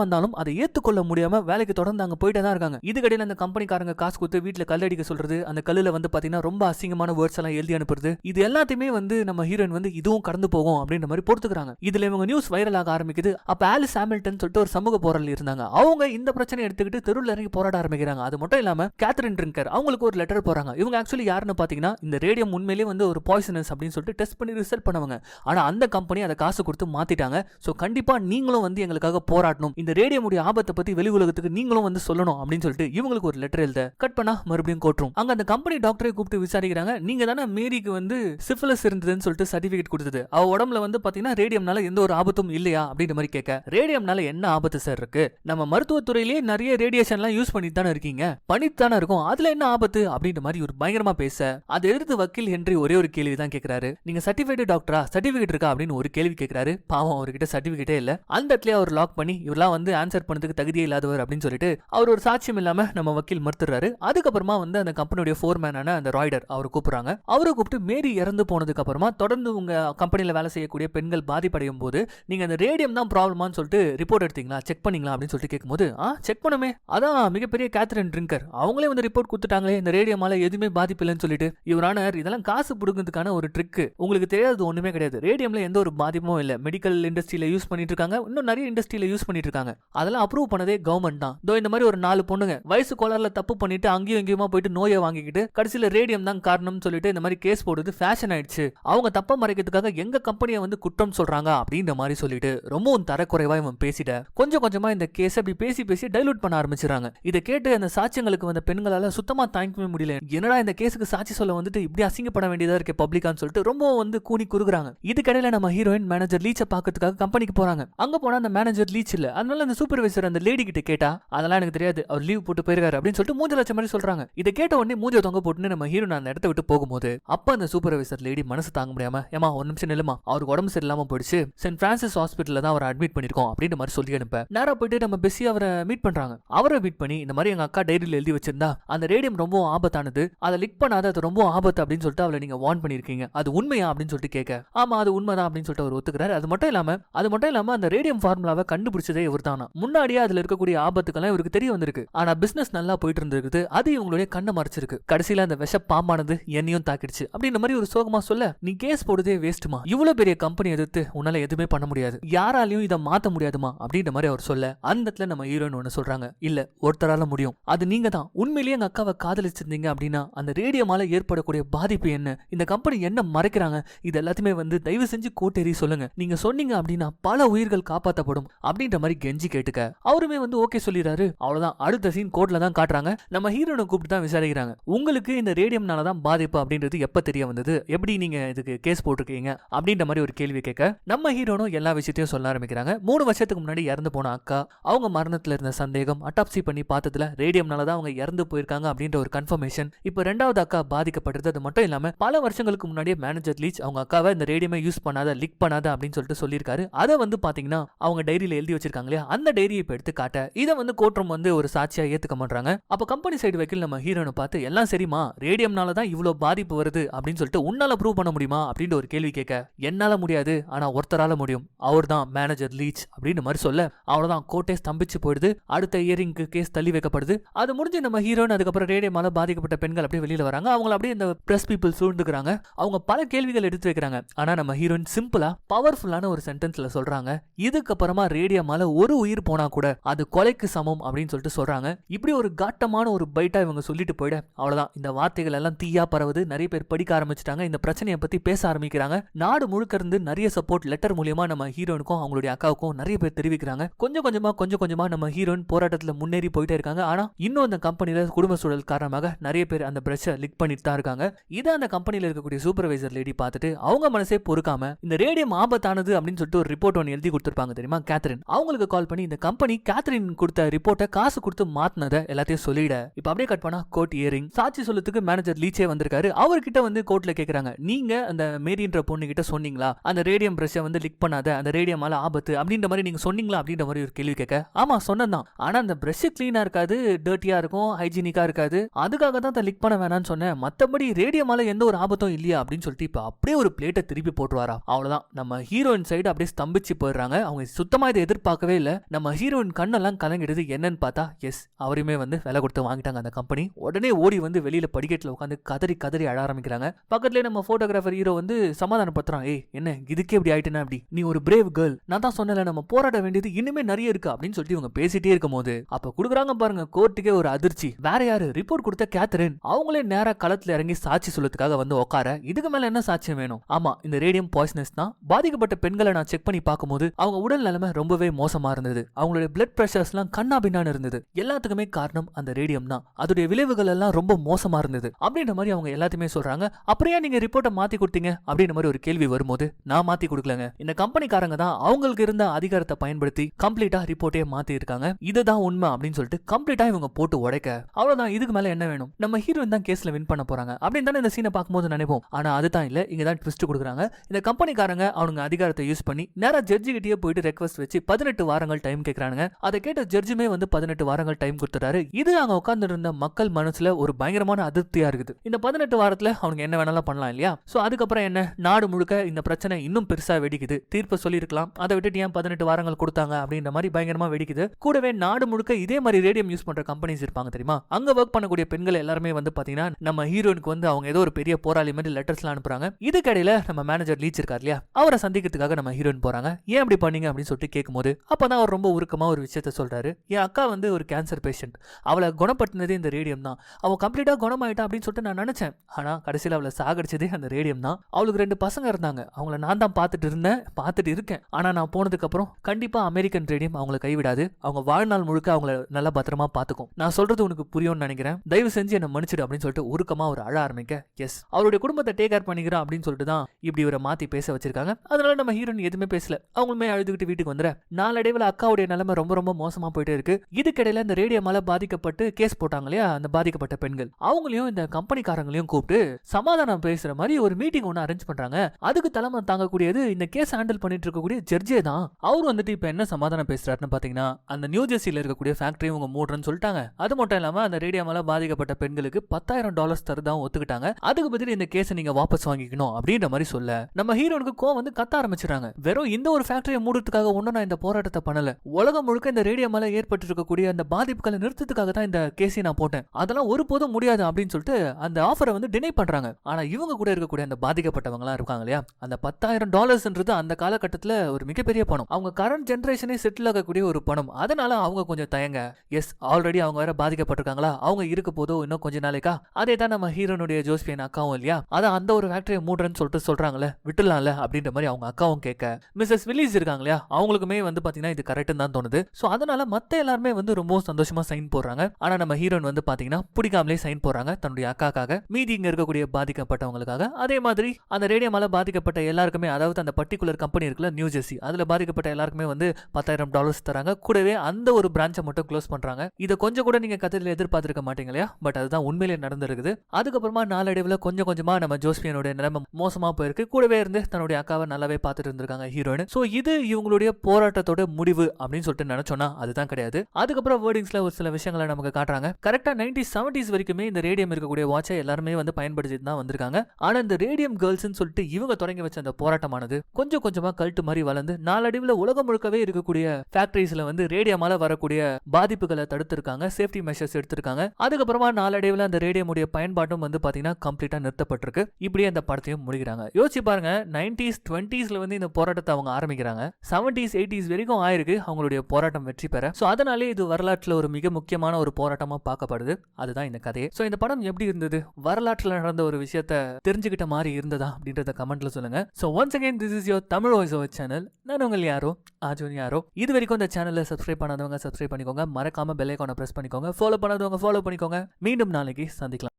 வந்தாலும் அதை ஏத்துக்கொள்ள முடியாம வேலைக்கு தொடர்ந்து அங்க போயிட்டே தான் இருக்காங்க. இதுக்கடையில அந்த கம்பெனிக்காரங்க காசு கொடுத்து வீட்டுல கல்லடிக்க சொல்றது அந்த கல்லுல வந்து பாத்தீங்கன்னா ரொம்ப அசிங்கமான வேர்ட்ஸ் எல்லாம் எழுதி அனுப்புறது இது எல்லாத்தையுமே வந்து நம்ம ஹீரோயின் வந்து இதுவும் கடந்து போகும் அப்படின்ற மாதிரி பொறுத்துக்கிறாங்க. இதுல இவங்க நியூஸ் வைரல் ஆக ஆரம்பிக்குது. அப்ப ஆலிஸ் ஹாமில்டன் சொல்லிட்டு ஒரு சமூக போராளி இருந்தாங்க. அவங்க இந்த பிரச்சனை எடுத்துக்கிட்டு தெருவில் இறங்கி போராட ஆரம்பிக்கிறாங்க. அது மட்டும் இல்லாம கேத்ரின் ட்ரிங்கர் அவங்களுக்கு ஒரு லெட்டர் போறாங்க. இவங்க ஆக்சுவலி யாருன்னு பாத்தீங்கன்னா இந்த ரேடியம் உண்மையிலேயே வந்து ஒரு பாய்சனஸ் அப்படின்னு சொல்லிட்டு டெஸ்ட் பண்ணி ரிசல்ட் பண்ணவங்க. ஆனால் அந்த கம்பெனி அதை காசு கொடுத்து மாத்திட்டாங்க. ஸோ கண்டிப்பா நீங்களும் வந்து எங்களுக்காக போராடணும். இந்த ரேடியமுடைய ஆபத்தை பத்தி வெளி உலகத்துக்கு நீங்களும் வந்து சொல்லணும் அப்படின்னு சொல்லிட்டு இவங்களுக்கு ஒரு லெட்டர் எழுத கட் பண்ணா மறுபடியும் கோட்ரும் அங்க அந்த கம்பெனி டாக்டரை கூப்பிட்டு விசாரிக்கிறாங்க. நீங்க தானே மேரிக்கு வந்து சிபிலஸ் இருந்ததுன்னு சொல்லிட்டு சர்டிபிகேட் கொடுத்தது. அவ உடம்புல வந்து பாத்தீங்கன்னா ரேடியம்னால எந்த ஒரு ஆபத்தும் இல்லையா அப்படின்ற மாதிரி கேட்க ரேடியம்னால என்ன ஆபத்து சார் இருக்கு? நம்ம மருத்துவத்துறையிலேயே நிறைய ரேடியேஷன்லாம் யூஸ் பண்ணிட்டு தானே இருக்கீங்க. பண்ணிட்டு தானே இருக்கும். அதுல என்ன ஆபத்து அப்படின்ற மாதிரி ஒரு பயங்கரமா பேச அதை எதிர்த்து வக்கீல் ஹென்றி ஒரே ஒரு கேள்வி தான் கேட்கிறாரு நீங்க சர்டிஃபைடு டாக்டரா சர்டிபிகேட் இருக்கா அப்படின்னு ஒரு கேள்வி கேட்கிறாரு பாவம் அவர்கிட்ட சர்டிபிகேட்டே இல்ல. அந்த இடத்துல அவர் லாக் பண்ணி இவரெல்லாம் வந்து ஆன்சர் பண்ணதுக்கு தகுதியே இல்லாதவர் அப்படின்னு சொல்லிட்டு அவர் ஒரு சாட்சியம் இல்லாம நம்ம வக்கீல் மறுத்துறாரு அதுக்கப்புறமா வந்து அந்த கம்பெனியுடைய ஃபோர்மேனான அந்த ராய்டர் அவர் கூப்பிடுறாங்க. அவரை கூப்பிட்டு மேரி இறந்து போனதுக்கு அப்புறமா தொடர்ந்து உங்க கம்பெனியில் வேலை செய்யக்கூடிய பெண்கள் பாதிப்படையும் போது நீங்க அந்த ரேடியம் தான் ப்ராப்ளமான்னு சொல்லிட்டு ரிப்போர்ட் எடுத்தீங்களா? செக் பண்ணீங்களா? அப்படின்னு சொல்லிட்டு கேட்கும்போது ஆ செக் பண்ணுமே. அதான் மிகப்பெரிய கேத்ரின் ட்ரிங்கர் அவங்களே வந்து ரிப்போர்ட் கொடுத்துட்டாங்களே இந்த ரேடியமால எதுவுமே பாதிப்பு இல்லைன்னு சொல்லிட்டு. இவரானர் இதெல்லாம் காசு பிடுங்கிறதுக்கான ஒரு ட்ரிக் உங்களுக்கு தெரியாதது ஒண்ணுமே கிடையாது. ரேடியமில் எந்த ஒரு பாதிப்பும் இல்லை. மெடிக்கல் இண்டஸ்ட்ரியில யூஸ் பண்ணிட்டு இருக்காங்க இன்னும் நிறைய இண்டஸ்ட்ரியில யூஸ் பண்ணிட்டு இருக்காங்க அதெல்லாம் அப்ரூவ் பண்ணதே கவர்மெண்ட் தான். இந்த மாதிரி ஒரு நாலு பொண்ணுங்க வயசு கோளாறுல தப்பு பண்ணிட்டு அங்கேயும் இங்கேயுமா போயிட்டு நோயை வாங்கிக்கிட்டு கடைசியில் ரேடியம் தான் காரணம்னு சொல்லிட்டு இந்த மாதிரி கேஸ் போடுறது ஃபேஷன் ஆயிடுச்சு. அவங்க தப்பை மறைக்கிறதுக்காக எங்க கம்பெனியை வந்து குற்றம் சொல்றாங்க அப்படின்ற மாதிரி சொல்லிட்டு ரொம்பவும் தரக்குறைவா இவன் பேசிட்ட. கொஞ்சம் கொஞ்சமா இந்த கேஸ் அப்படி பேசி பேசி டைலூட் பண்ண ஆரம்பிச்சிடறாங்க. இதை கேட்டு அந்த சாட்சியங்களுக்கு வந்த பெண்களால சுத்தமா தாங்கிக்கவே முடியல. என்னடா இந்த கேஸுக்கு சாட்சி சொல்ல வந்துட்டு இப்படி அசிங்கப்பட வேண்டியதா இருக்கு பப்ளிக்கான்னு சொல்லிட்டு ரொம்ப வந்து கூனி குறுகுறாங்க. இதுக்கடையில நம்ம ஹீரோயின் மேனேஜர் லீச்சை பாக்கிறதுக்காக கம்பெனிக்கு போறாங்க. அங்க போனா அந்த மேனேஜர் லீச் இல்ல. அதனால அந்த சூப்பர்வைசர் அந்த லேடி கிட்ட கேட்டா அதெல்லாம் எனக்கு தெரியாது. அவர் லீவ் போட்டு போயிருக்காரு. அப்படின்னு சொல்லிட்டு மூஞ்ச லட்சம் மாதிரி சொல்றாங்க. இதை கேட்ட உடனே மூஞ்ச தொங்க போட்டுன்னு நம்ம ஹீரோ அந்த இடத்த விட்டு போகும்போது அப்ப அந்த சூப்பர்வைசர் லேடி மனசு தாங்க முடியாம ஏமா ஒரு நிமிஷம் நில்லுமா அவருக்கு உடம்பு சரியில்லாம போயிடுச்சு. சென்ட் பிரான்சிஸ் ஹாஸ்பிட்டல்ல தான் அவரை அட்மிட் பண்ணிருக்கோம் அப்படின்ற மாதிரி சொல்லி அனுப்ப. நேரா போயிட்டு நம்ம பெஸ்ஸி அவரை மீட் பண்றாங்க. அவரை மீட் பண்ணி இந்த மாதிரி எங்க அக்கா டைரியில் எழுதி வச்சிருந்தா அந்த ரேடியம் ரொம்ப ஆபத்தானது. அதை லிக் பண்ணாத அது ரொம்ப ஆபத்து அப்படின்னு சொல்லிட்டு அவளை நீங்க வார்ன் பண்ணிருக்கீங்க அது உண்மையா அப்படின்னு சொல்லிட்டு கேட்க ஆமா அது உண்மைதான் அப்படின்னு சொல்லிட்டு அவர் ஒத்துக்கிறாரு. அது மட்டும் இல்லாம அது மட்டும் இல்லாம அந்த ரேடியம் ஃபார்முலாவை கண்டுபிடிச்சதே இவர் தானா முன்னாடியே அதுல இருக்கக்கூடிய ஆபத்துக்கெல்லாம் இவருக்கு தெரிய வந்திருக்கு. ஆனா பிசினஸ் நல்லா போயிட்டு இருந்திருக்கு அது இவங்களுடைய கண்ணை மறைச்சிருக்கு. கடைசியில அந்த விஷ பாம்பானது என்னையும் தாக்கிடுச்சு. அப்படின்ற மாதிரி ஒரு சோகமா சொல்ல நீ கேஸ் போடுறதே வேஸ்ட்டுமா இவ்வளவு பெரிய கம்பெனி எதிர்த்து உன்னால எதுவுமே பண்ண முடியாது. யாராலையும் இதை மாத்த முடியாதுமா? அப்படின்ற மாதிரி அவர் சொல்ல அந்த இடத்துல நம்ம ஹீரோயின் ஒன்று சொல்றாங்க. இல்ல ஒருத்தரால முடியும். அது நீங்க தான். உண்மையிலேயே எங்க அக்காவை காதலிச்சிருந்தீங்க அப்படின்னா அந்த ரேடியோமால ஏற்படக்கூடிய பாதிப்பு என்ன? இந்த கம்பெனி என்ன மறைக்கிறாங்க? இது எல்லாத்தையுமே வந்து தயவு செஞ்சு கோட்டேறி சொல்லுங்க. நீங்க சொன்னீங்க அப்படின்னா பல உயிர்கள் காப்பாற்றப்படும் அப்படின்ற மாதிரி கெஞ்சி கேட்டுக்க. அவருமே வந்து ஓகே சொல்லிடுறாரு. அவ்வளவுதான். அடுத்த சீன் கோர்ட்ல தான் காட்டுறாங்க. நம்ம ஹீரோனை கூப்பிட்டு தான் விசாரிக்கிறாங்க. உங்களுக்கு இந்த ரேடியம்னால தான் பாதிப்பு அப்படின்றது எப்ப தெரிய வந்தது? எப்படி நீங்க இதுக்கு கேஸ் போட்டிருக்கீங்க? அப்படின்ற மாதிரி ஒரு கேள்வி கேட்க நம்ம ஹீரோனும் எல்லா விஷயத்தையும் சொல்ல ஆரம்பிக்கிறாங்க. மூணு வருஷத்துக்கு முன்னாடி இறந்து போன அக்கா அவங்க மரணத்துல இருந்த சந்தேகம் அட்டாப்சி பண்ணி பார்த்ததுல ரேடியம்னால தான் அவங்க இறந்து போயிருக்காங்க அப்படின்ற ஒரு கன்ஃபர்மேஷன் இப்போ ரெண்டாவது அக்கா பாதிக்கப்பட்டது அது மட்டும் இல்லாம பல வருஷங்களுக்கு முன்னாடியே மேனேஜர் லீச் அவங்க அக்காவை இந்த ரேடியமை யூஸ் பண்ணாத லிக் பண்ணாத அப்படின்னு சொல்லிட்டு சொல்லியிருக்காரு. அதை வந்து பாத்தீங்கன்னா அவங்க டைரியில எழுதி வச்சிருக்காங்க இல்லையா? அந்த டைரியை இப்போ எடுத்து காட்ட இதை வந்து கோட்ரம் வந்து ஒரு சாட்சியா ஏத்துக்க மாட்டாங்க அப்ப கம்பெனி சைடு வைக்கல நம்ம ஹீரோனை பார்த்து எல்லாம் சரிமா ரேடியம்னால தான் இவ்வளவு பாதிப்பு வருது அப்படின்னு சொல்லிட்டு உன்னால ப்ரூவ் பண்ண முடியுமா? அப்படின்ற ஒரு கேள்வி கேட்க என்னால முடியாது ஆனா ஒருத்தரால முடியும். அவர் தான் மேனேஜர் லீச் அப்படின்னு மாதிரி சொல்ல அவ்வளவுதான். கோட்டை ஸ்தம்பிச்சு போயிடுது. அடுத்த இயரிங்க்கு கேஸ் தள்ளி வைக்கப்படுது. அது முடிஞ்சு நம்ம ஹீரோன் அதுக்கப்புறம் ரேடியமால பாதிக்கப்பட்ட பெண்கள் அப்படியே வெளியில வராங்க. அவங்கள அப்படியே இந்த பிரஸ் பீப்புள் சூழ்ந்துக்கிறாங்க. அவங்க பல கேள்விகள் எடுத்து வைக்கிறாங்க. ஆனா நம்ம ஹீரோயின் சிம்பிளா பவர்ஃபுல்லான ஒரு சென்டென்ஸ்ல சொல்றாங்க. இதுக்கப்புறமா ரேடியமால ஒரு உயிர் போனா கூட அது கொலைக்கு சமம் அப்படின்னு சொல்லிட்டு சொல்றாங்க. இப்படி ஒரு காட்டமான ஒரு பைட்டா இவங்க சொல்லிட்டு போயிட அவ்வளவுதான். இந்த வார்த்தைகள் எல்லாம் தீயா பரவுது நிறைய பேர் படிக்க ஆரம்பிச்சிட்டாங்க இந்த பிரச்சனையை பத்தி பேச ஆரம்பிக்கிறாங்க. நாடு முழுக்க இருந்து நிறைய சப்போர்ட் லெட்டர் மூலியமா நம்ம ஹீரோனுக்கும் அவங்களுடைய அக்காவுக்கும் நிறைய பேர் தெரிவிக்கிறாங்க. கொஞ்சம் கொஞ்சமா கொஞ்சம் கொஞ்சமா நம்ம ஹீரோயின் போராட்டத்துல முன்னேறி போயிட்டே இருக்காங்க. ஆனா இன்னும் அந்த கம்பெனியில குடும்ப சூழல் காரணமாக நிறைய பேர் அந்த பிரஷை லிக் பண்ணிட்டு தான் இருக்காங்க. இதை அந்த கம்பெனியில் இருக்கக்கூடிய சூப்பர்வைசர் லேடி பார்த்துட்டு அவங்க மனசே கொடுக்காம இந்த ரேடியம் ஆபத்தானது அப்படின்னு சொல்லிட்டு ஒரு ரிப்போர்ட் ஒன்று எழுதி கொடுத்துருப்பாங்க தெரியுமா கேத்ரின் அவங்களுக்கு கால் பண்ணி இந்த கம்பெனி கேத்ரின் கொடுத்த ரிப்போர்ட்டை காசு கொடுத்து மாத்தினதை எல்லாத்தையும் சொல்லிட. இப்ப அப்படியே கட் பண்ணா கோர்ட் இயரிங் சாட்சி சொல்லத்துக்கு மேனேஜர் லீச்சே வந்திருக்காரு. அவர்கிட்ட வந்து கோர்ட்ல கேக்குறாங்க நீங்க அந்த மேரின்ற பொண்ணு கிட்ட சொன்னீங்களா? அந்த ரேடியம் பிரஷை வந்து லிக் பண்ணாத அந்த ரேடியமால ஆபத்து அப்படின்ற மாதிரி நீங்க சொன்னீங்களா? அப்படின்ற மாதிரி ஒரு கேள்வி கேட்க. ஆமா சொன்னதான் ஆனா அந்த பிரஷ் கிளீனா இருக்காது டர்ட்டியா இருக்கும் ஹைஜீனிக்கா இருக்காது. அதுக்காக தான் அதை லிக் பண்ண வேணாம்னு சொன்னேன். மத்தபடி ரேடியமால எந்த ஒரு ஆபத்தும் இல்லையா? அப்படின்னு சொல்லிட்டு இப்ப அப்படியே ஒரு பிளேட்டை திருப்பி போட்டு சாப்பிடுவாரா? அவ்வளவுதான். நம்ம ஹீரோயின் சைடு அப்படியே ஸ்தம்பிச்சு போயிடுறாங்க. அவங்க சுத்தமா இதை எதிர்பார்க்கவே இல்ல. நம்ம ஹீரோயின் கண்ணெல்லாம் கலங்கிடுது. என்னன்னு பார்த்தா எஸ் அவரையுமே வந்து விலை கொடுத்து வாங்கிட்டாங்க அந்த கம்பெனி உடனே ஓடி வந்து வெளியில படிக்கட்டில் உட்காந்து கதறி கதறி அழ ஆரம்பிக்கிறாங்க. பக்கத்துலேயே நம்ம போட்டோகிராஃபர் ஹீரோ வந்து சமாதானப்படுத்துறான். ஏய் என்ன இதுக்கே இப்படி ஆயிட்டுனா அப்படி நீ ஒரு பிரேவ் கேர்ள் நான் தான் சொன்னல நம்ம போராட வேண்டியது இன்னுமே நிறைய இருக்கு அப்படின்னு சொல்லிட்டு இவங்க பேசிட்டே இருக்கும் போது அப்ப குடுக்குறாங்க பாருங்க கோர்ட்டுக்கே ஒரு அதிர்ச்சி. வேற யாரு? ரிப்போர்ட் கொடுத்த கேத்தரின் அவங்களே நேரா களத்துல இறங்கி சாட்சி சொல்லத்துக்காக வந்து உட்கார. இதுக்கு மேல என்ன சாட்சியம் வேணும்? ஆமா இந்த ரேடியம் பாய்சனஸ் தான். பாதிக்கப்பட்ட பெண்களை நான் செக் பண்ணி பார்க்கும்போது அவங்க உடல் நிலைமை ரொம்பவே மோசமா இருந்தது. அவங்களுடைய பிளட் பிரஷர்ஸ் எல்லாம் கண்ணா பின்னான்னு இருந்தது. எல்லாத்துக்குமே காரணம் அந்த ரேடியம் தான். அதோடைய விளைவுகள் எல்லாம் ரொம்ப மோசமா இருந்தது. அப்படின்ற மாதிரி அவங்க எல்லாத்தையுமே சொல்றாங்க. அப்புறம் ஏன் நீங்க ரிப்போர்ட்டை மாத்தி கொடுத்தீங்க? அப்படின்ற மாதிரி ஒரு கேள்வி வரும்போது நான் மாத்தி கொடுக்கலங்க. இந்த கம்பெனிக்காரங்க தான் அவங்களுக்கு இருந்த அதிகாரத்தை பயன்படுத்தி கம்ப்ளீட்டா ரிப்போர்ட்டே மாத்தி இருக்காங்க இதுதான் உண்மை அப்படின்னு சொல்லிட்டு கம்ப்ளீட்டா இவங்க போட்டு உடைக்க. அவ்வளவுதான். இதுக்கு மேல என்ன வேணும்? நம்ம ஹீரோயின் தான் கேஸ்ல வின் பண்ண போறாங்க. அப்படின்னு தானே இந்த சீனை பார்க்கும்போது நினைப்போம். ஆனா அதுதான் இல்ல. இங்க தான் ட்விஸ்ட் கொடுக்குறாங்க. இந்த கம்பெனிக்காரங்க அவனுங்க அதிகாரத்தை யூஸ் பண்ணி நேரா ஜட்ஜி கிட்டயே போயிட்டு ரெக்வஸ்ட் வச்சு பதினெட்டு வாரங்கள் டைம் கேட்கறானுங்க அதை கேட்ட ஜட்ஜுமே வந்து பதினெட்டு வாரங்கள் டைம் கொடுத்துட்டாரு. இது அங்க உட்கார்ந்து இருந்த மக்கள் மனசுல ஒரு பயங்கரமான அதிருப்தியா இருக்குது. இந்த பதினெட்டு வாரத்துல அவனுங்க என்ன வேணாலும் பண்ணலாம் இல்லையா? சோ அதுக்கப்புறம் என்ன? நாடு முழுக்க இந்த பிரச்சனை இன்னும் பெருசா வெடிக்குது. தீர்ப்பு சொல்லியிருக்கலாம். அதை விட்டுட்டு ஏன் பதினெட்டு வாரங்கள் கொடுத்தாங்க அப்படின்ற மாதிரி பயங்கரமா வெடிக்குது. கூடவே நாடு முழுக்க இதே மாதிரி ரேடியம் யூஸ் பண்ற கம்பெனிஸ் இருப்பாங்க தெரியுமா? அங்க ஒர்க் பண்ணக்கூடிய பெண்கள் எல்லாருமே வந்து பாத்தீங்கன்னா நம்ம ஹீரோனுக்கு வந்து அவங்க ஏதோ ஒரு பெரிய போராளி மாதிரி லெட்டர்ஸ்லாம் அனுப்புறாங்க. இதுக்கடையில நம்ம மேனேஜர் லீச் இருக்கார் இல்லையா? அவரை சந்திக்கிறதுக்காக நம்ம ஹீரோயின் போறாங்க. ஏன் அப்படி பண்ணீங்க அப்படின்னு சொல்லிட்டு கேட்கும்போது அப்பதான் அவர் ரொம்ப உருக்கமா ஒரு விஷயத்த சொல்றாரு. என் அக்கா வந்து ஒரு கேன்சர் பேஷண்ட் அவளை குணப்படுத்தினதே இந்த ரேடியம் தான். அவள் கம்ப்ளீட்டாக குணமாயிட்டா அப்படின்னு சொல்லிட்டு நான் நினைச்சேன். ஆனால் கடைசியில் அவளை சாகடிச்சதே அந்த ரேடியம் தான். அவளுக்கு ரெண்டு பசங்க இருந்தாங்க. அவங்கள நான் தான் பார்த்துட்டு இருந்தேன் பார்த்துட்டு இருக்கேன். ஆனால் நான் போனதுக்கப்புறம் கண்டிப்பாக அமெரிக்கன் ரேடியம் அவங்கள கைவிடாது. அவங்க வாழ்நாள் முழுக்க அவங்கள நல்லா பத்திரமா பார்த்துக்கும். நான் சொல்றது உனக்கு புரியும்னு நினைக்கிறேன். தயவு செஞ்சு என்னை மன்னிச்சிடு அப்படின்னு சொல்லிட்டு உருக்கமாக ஒரு அழ ஆரம்பிக்க. எஸ் அவருடைய குடும்பத்தை டேக் கேர் பண்ணிக்கிறான் அப்படின்னு சொல்லிட்டு தான் இப்படி ஒரு மாற்றி பேச வச்சிருக்காங்க. அதனால நம்ம ஹீரோயின் எதுவுமே பேசல. அவங்களுமே அழுதுகிட்டு வீட்டுக்கு வந்துற. நாளடைவில் அக்காவுடைய நிலைமை ரொம்ப ரொம்ப மோசமாக போயிட்டே இருக்கு. இதுக்கிடையில இந்த ரேடியோமால பாதிக்கப்பட்டு கேஸ் போட்டாங்க இல்லையா? அந்த பாதிக்கப்பட்ட பெண்கள். அவங்களையும் இந்த கம்பெனிக்காரங்களையும் கூப்பிட்டு சமாதானம் பேசுற மாதிரி ஒரு மீட்டிங் ஒன்று அரேஞ்ச் பண்றாங்க. அதுக்கு தலைமை தாங்கக்கூடியது இந்த கேஸ் ஹேண்டில் பண்ணிட்டு இருக்கக்கூடிய ஜட்ஜே தான். அவர் வந்துட்டு இப்போ என்ன சமாதானம் பேசுறாருன்னு பாத்தீங்கன்னா அந்த நியூ ஜெர்சியில் இருக்கக்கூடிய ஃபேக்டரி இவங்க மூடுறேன்னு சொல்லிட்டாங்க. அது மட்டும் இல்லாம அந்த ரேடியோ மேலே பாதிக்கப்பட்ட பெண்களுக்கு பத்தாயிரம் டாலர்ஸ் தருதான் ஒத்துக்கிட்டாங்க. அதுக்கு பதில் இந்த கேஸை நீங்க வாபஸ் வாங்கிக்கணும் அப்படின்ற மாதிரி சொல்ல. நம்ம ஹீரோனுக்கு கோவம் வந்து கத்த ஆரம்பிச்சிடுறாங்க. வெறும் இந்த ஒரு ஃபேக்டரியை மூடுறதுக்காக ஒன்றும் நான் இந்த போராட்டத்தை பண்ணல. உலகம் முழுக்க இந்த ரேடியோ மேலே ஏற்பட்டு இருக்கக்கூடிய அந்த பாதிப்புகளை நிறுத்தத்துக்காக தான் இந்த கேஸை நான் போட்டேன். அதெல்லாம் ஒருபோதும் முடியாது அப்படின்னு சொல்லிட்டு அந்த ஆஃபரை வந்து டினை பண்றாங்க. ஆனா இவங்க கூட இருக்கக்கூடிய அந்த பாதிக்கப்பட்டவங்களாம் இருக்காங்க இல்லையா? அந்த பத்தாயிரம் டாலர்ஸ்ன்றது அந்த காலகட்டத்தில் ஒரு மிகப்பெரிய பணம். அவங்க கரண்ட் ஜென்ரேஷனே செட்டில் ஆகக்கூடிய ஒரு பணம். அதனால அவங்க கொஞ்சம் தயங்க. எஸ் ஆல்ரெடி அவங்க வேற பாதிக்கப்பட்டிருக்காங்களா? அவங்க இருக்க போதோ இன்னும் கொஞ்ச நாளைக்கா? அதே தான் நம்ம ஹீரோனுடைய ஜோஸ்பியன் அக்காவும் இல்லையா? அதான் அந்த ஒரு ஃபேக்டரியை மூடுறேன்னு சொல்லிட்டு சொல்றாங்களே விட்டுலாம்ல அப்படின்ற மாதிரி அவங்க அக்காவும் கேட்க மிஸ்ஸஸ் வில்லிஸ் இருக்காங்க இல்லையா அவங்களுக்குமே வந்து பாத்தீங்கன்னா இது கரெக்ட் தான் தோணுது. ஸோ அதனால மத்த எல்லாருமே வந்து ரொம்ப சந்தோஷமா சைன் போடுறாங்க. ஆனா நம்ம ஹீரோன் வந்து பாத்தீங்கன்னா பிடிக்காமலே சைன் போடுறாங்க தன்னுடைய அக்காக்காக. மீதி இங்க இருக்கக்கூடிய பாதிக்கப்பட்டவங்களுக்காக. அதே மாதிரி அந்த ரேடியோ மேல பாதிக்கப்பட்ட எல்லாருக்குமே அதாவது அந்த பர்டிகுலர் கம்பெனி இருக்குல்ல நியூ ஜெர்சி அதுல பாதிக்கப்பட்ட எல்லாருக்குமே வந்து பத்தாயிரம் டாலர்ஸ் தராங்க. கூடவே அந்த ஒரு பிரான்ச்சை மட்டும் க்ளோஸ் பண்றாங்க. இதை கொஞ்சம் கூட நீங்க கதையில எதிர்பார்த்திருக்க மாட்டீங்க இல்லையா பட் அதுதான் உண்மையிலே நடந்திருக்குது. அதுக்கப்புறமா நாளடைவில் கொஞ்சம் கொஞ்சமா நம்ம ஜோஸ்பியனுடைய நிலைமை மோசமா போயிருக்கு. கூடவே இருந்து தன்னுடைய அக்காவை நல்லாவே பார்த்துட்டு இருந்திருக்காங்க ஹீரோயின் ஸோ இது இவங்களுடைய போராட்டத்தோட முடிவு அப்படின்னு சொல்லிட்டு நினைச்சோம்னா அதுதான் கிடையாது. அதுக்கப்புறம் வேர்டிங்ஸ்ல ஒரு சில விஷயங்களை நமக்கு காட்டுறாங்க. கரெக்டா நைன்டி செவன்டிஸ் வரைக்குமே இந்த ரேடியம் இருக்கக்கூடிய வாட்சை எல்லாருமே வந்து பயன்படுத்திட்டு தான் வந்திருக்காங்க. ஆனா இந்த ரேடியம் கேர்ள்ஸ்னு சொல்லிட்டு இவங்க தொடங்கி வச்ச அந்த போராட்டமானது கொஞ்சம் கொஞ்சமா கல்ட்டு மாதிரி வளர்ந்து நாளடைவில் உலகம் முழுக்கவே இருக்கக்கூடிய ஃபேக்டரிஸ்ல வந்து ரேடியமால வரக்கூடிய பாதிப்புகளை தடுத்திருக்காங்க. சேஃப்டி மெஷர்ஸ் எடுத்திருக்காங்க. அதுக்கப்புறமா நாளடைவில் அந்த ரேடியமுடைய பயன்பாட்டும் வந்து பாத்தீங்கன்னா கம்ப்ளீட்டா நிறுத்தப்பட்டிருக்கு. இப்படியே அந்த படத்தையும் முடிக்கிறாங்க. யோசிச்சு பாருங்க. நைன்டிஸ் டுவெண்ட்டீஸ்ல வந்து இந்த போராட்டத்தை அவங்க ஆரம்பிக்கிறாங்க. செவன்டிஸ் எயிட்டிஸ் வரைக்கும் ஆயிருக்கு அவங்களுடைய போராட்டம் வெற்றி பெற. ஸோ அதனாலே இது வரலாற்றுல ஒரு மிக முக்கியமான ஒரு போராட்டமா பார்க்கப்படுது. அதுதான் இந்த கதையை. ஸோ இந்த படம் எப்படி இருந்தது? வரலாற்றுல நடந்த ஒரு விஷயத்த தெரிஞ்சுக்கிட்ட மாதிரி இருந்ததா அப்படின்றத கமெண்ட்ல சொல்லுங்க. So once again this is your Tamil voice over channel நான் உங்கள் யாரோ? ஆஜோன் யாரோ? இது வரைக்கும் இந்த சேனலை சப்ஸ்கிரைப் பண்ணாதவங்க சப்ஸ்கிரைப் பண்ணிக்கோங்க. மறக்காம பெல் ஐக்கானை பிரஸ் பண்ணிக்கோங்க. ஃபாலோ பண்ணாதவங்க ஃபாலோ பண்ணிக்கோங்க. மீண்டும் நாளைக்கு சந்திக்கலாம்.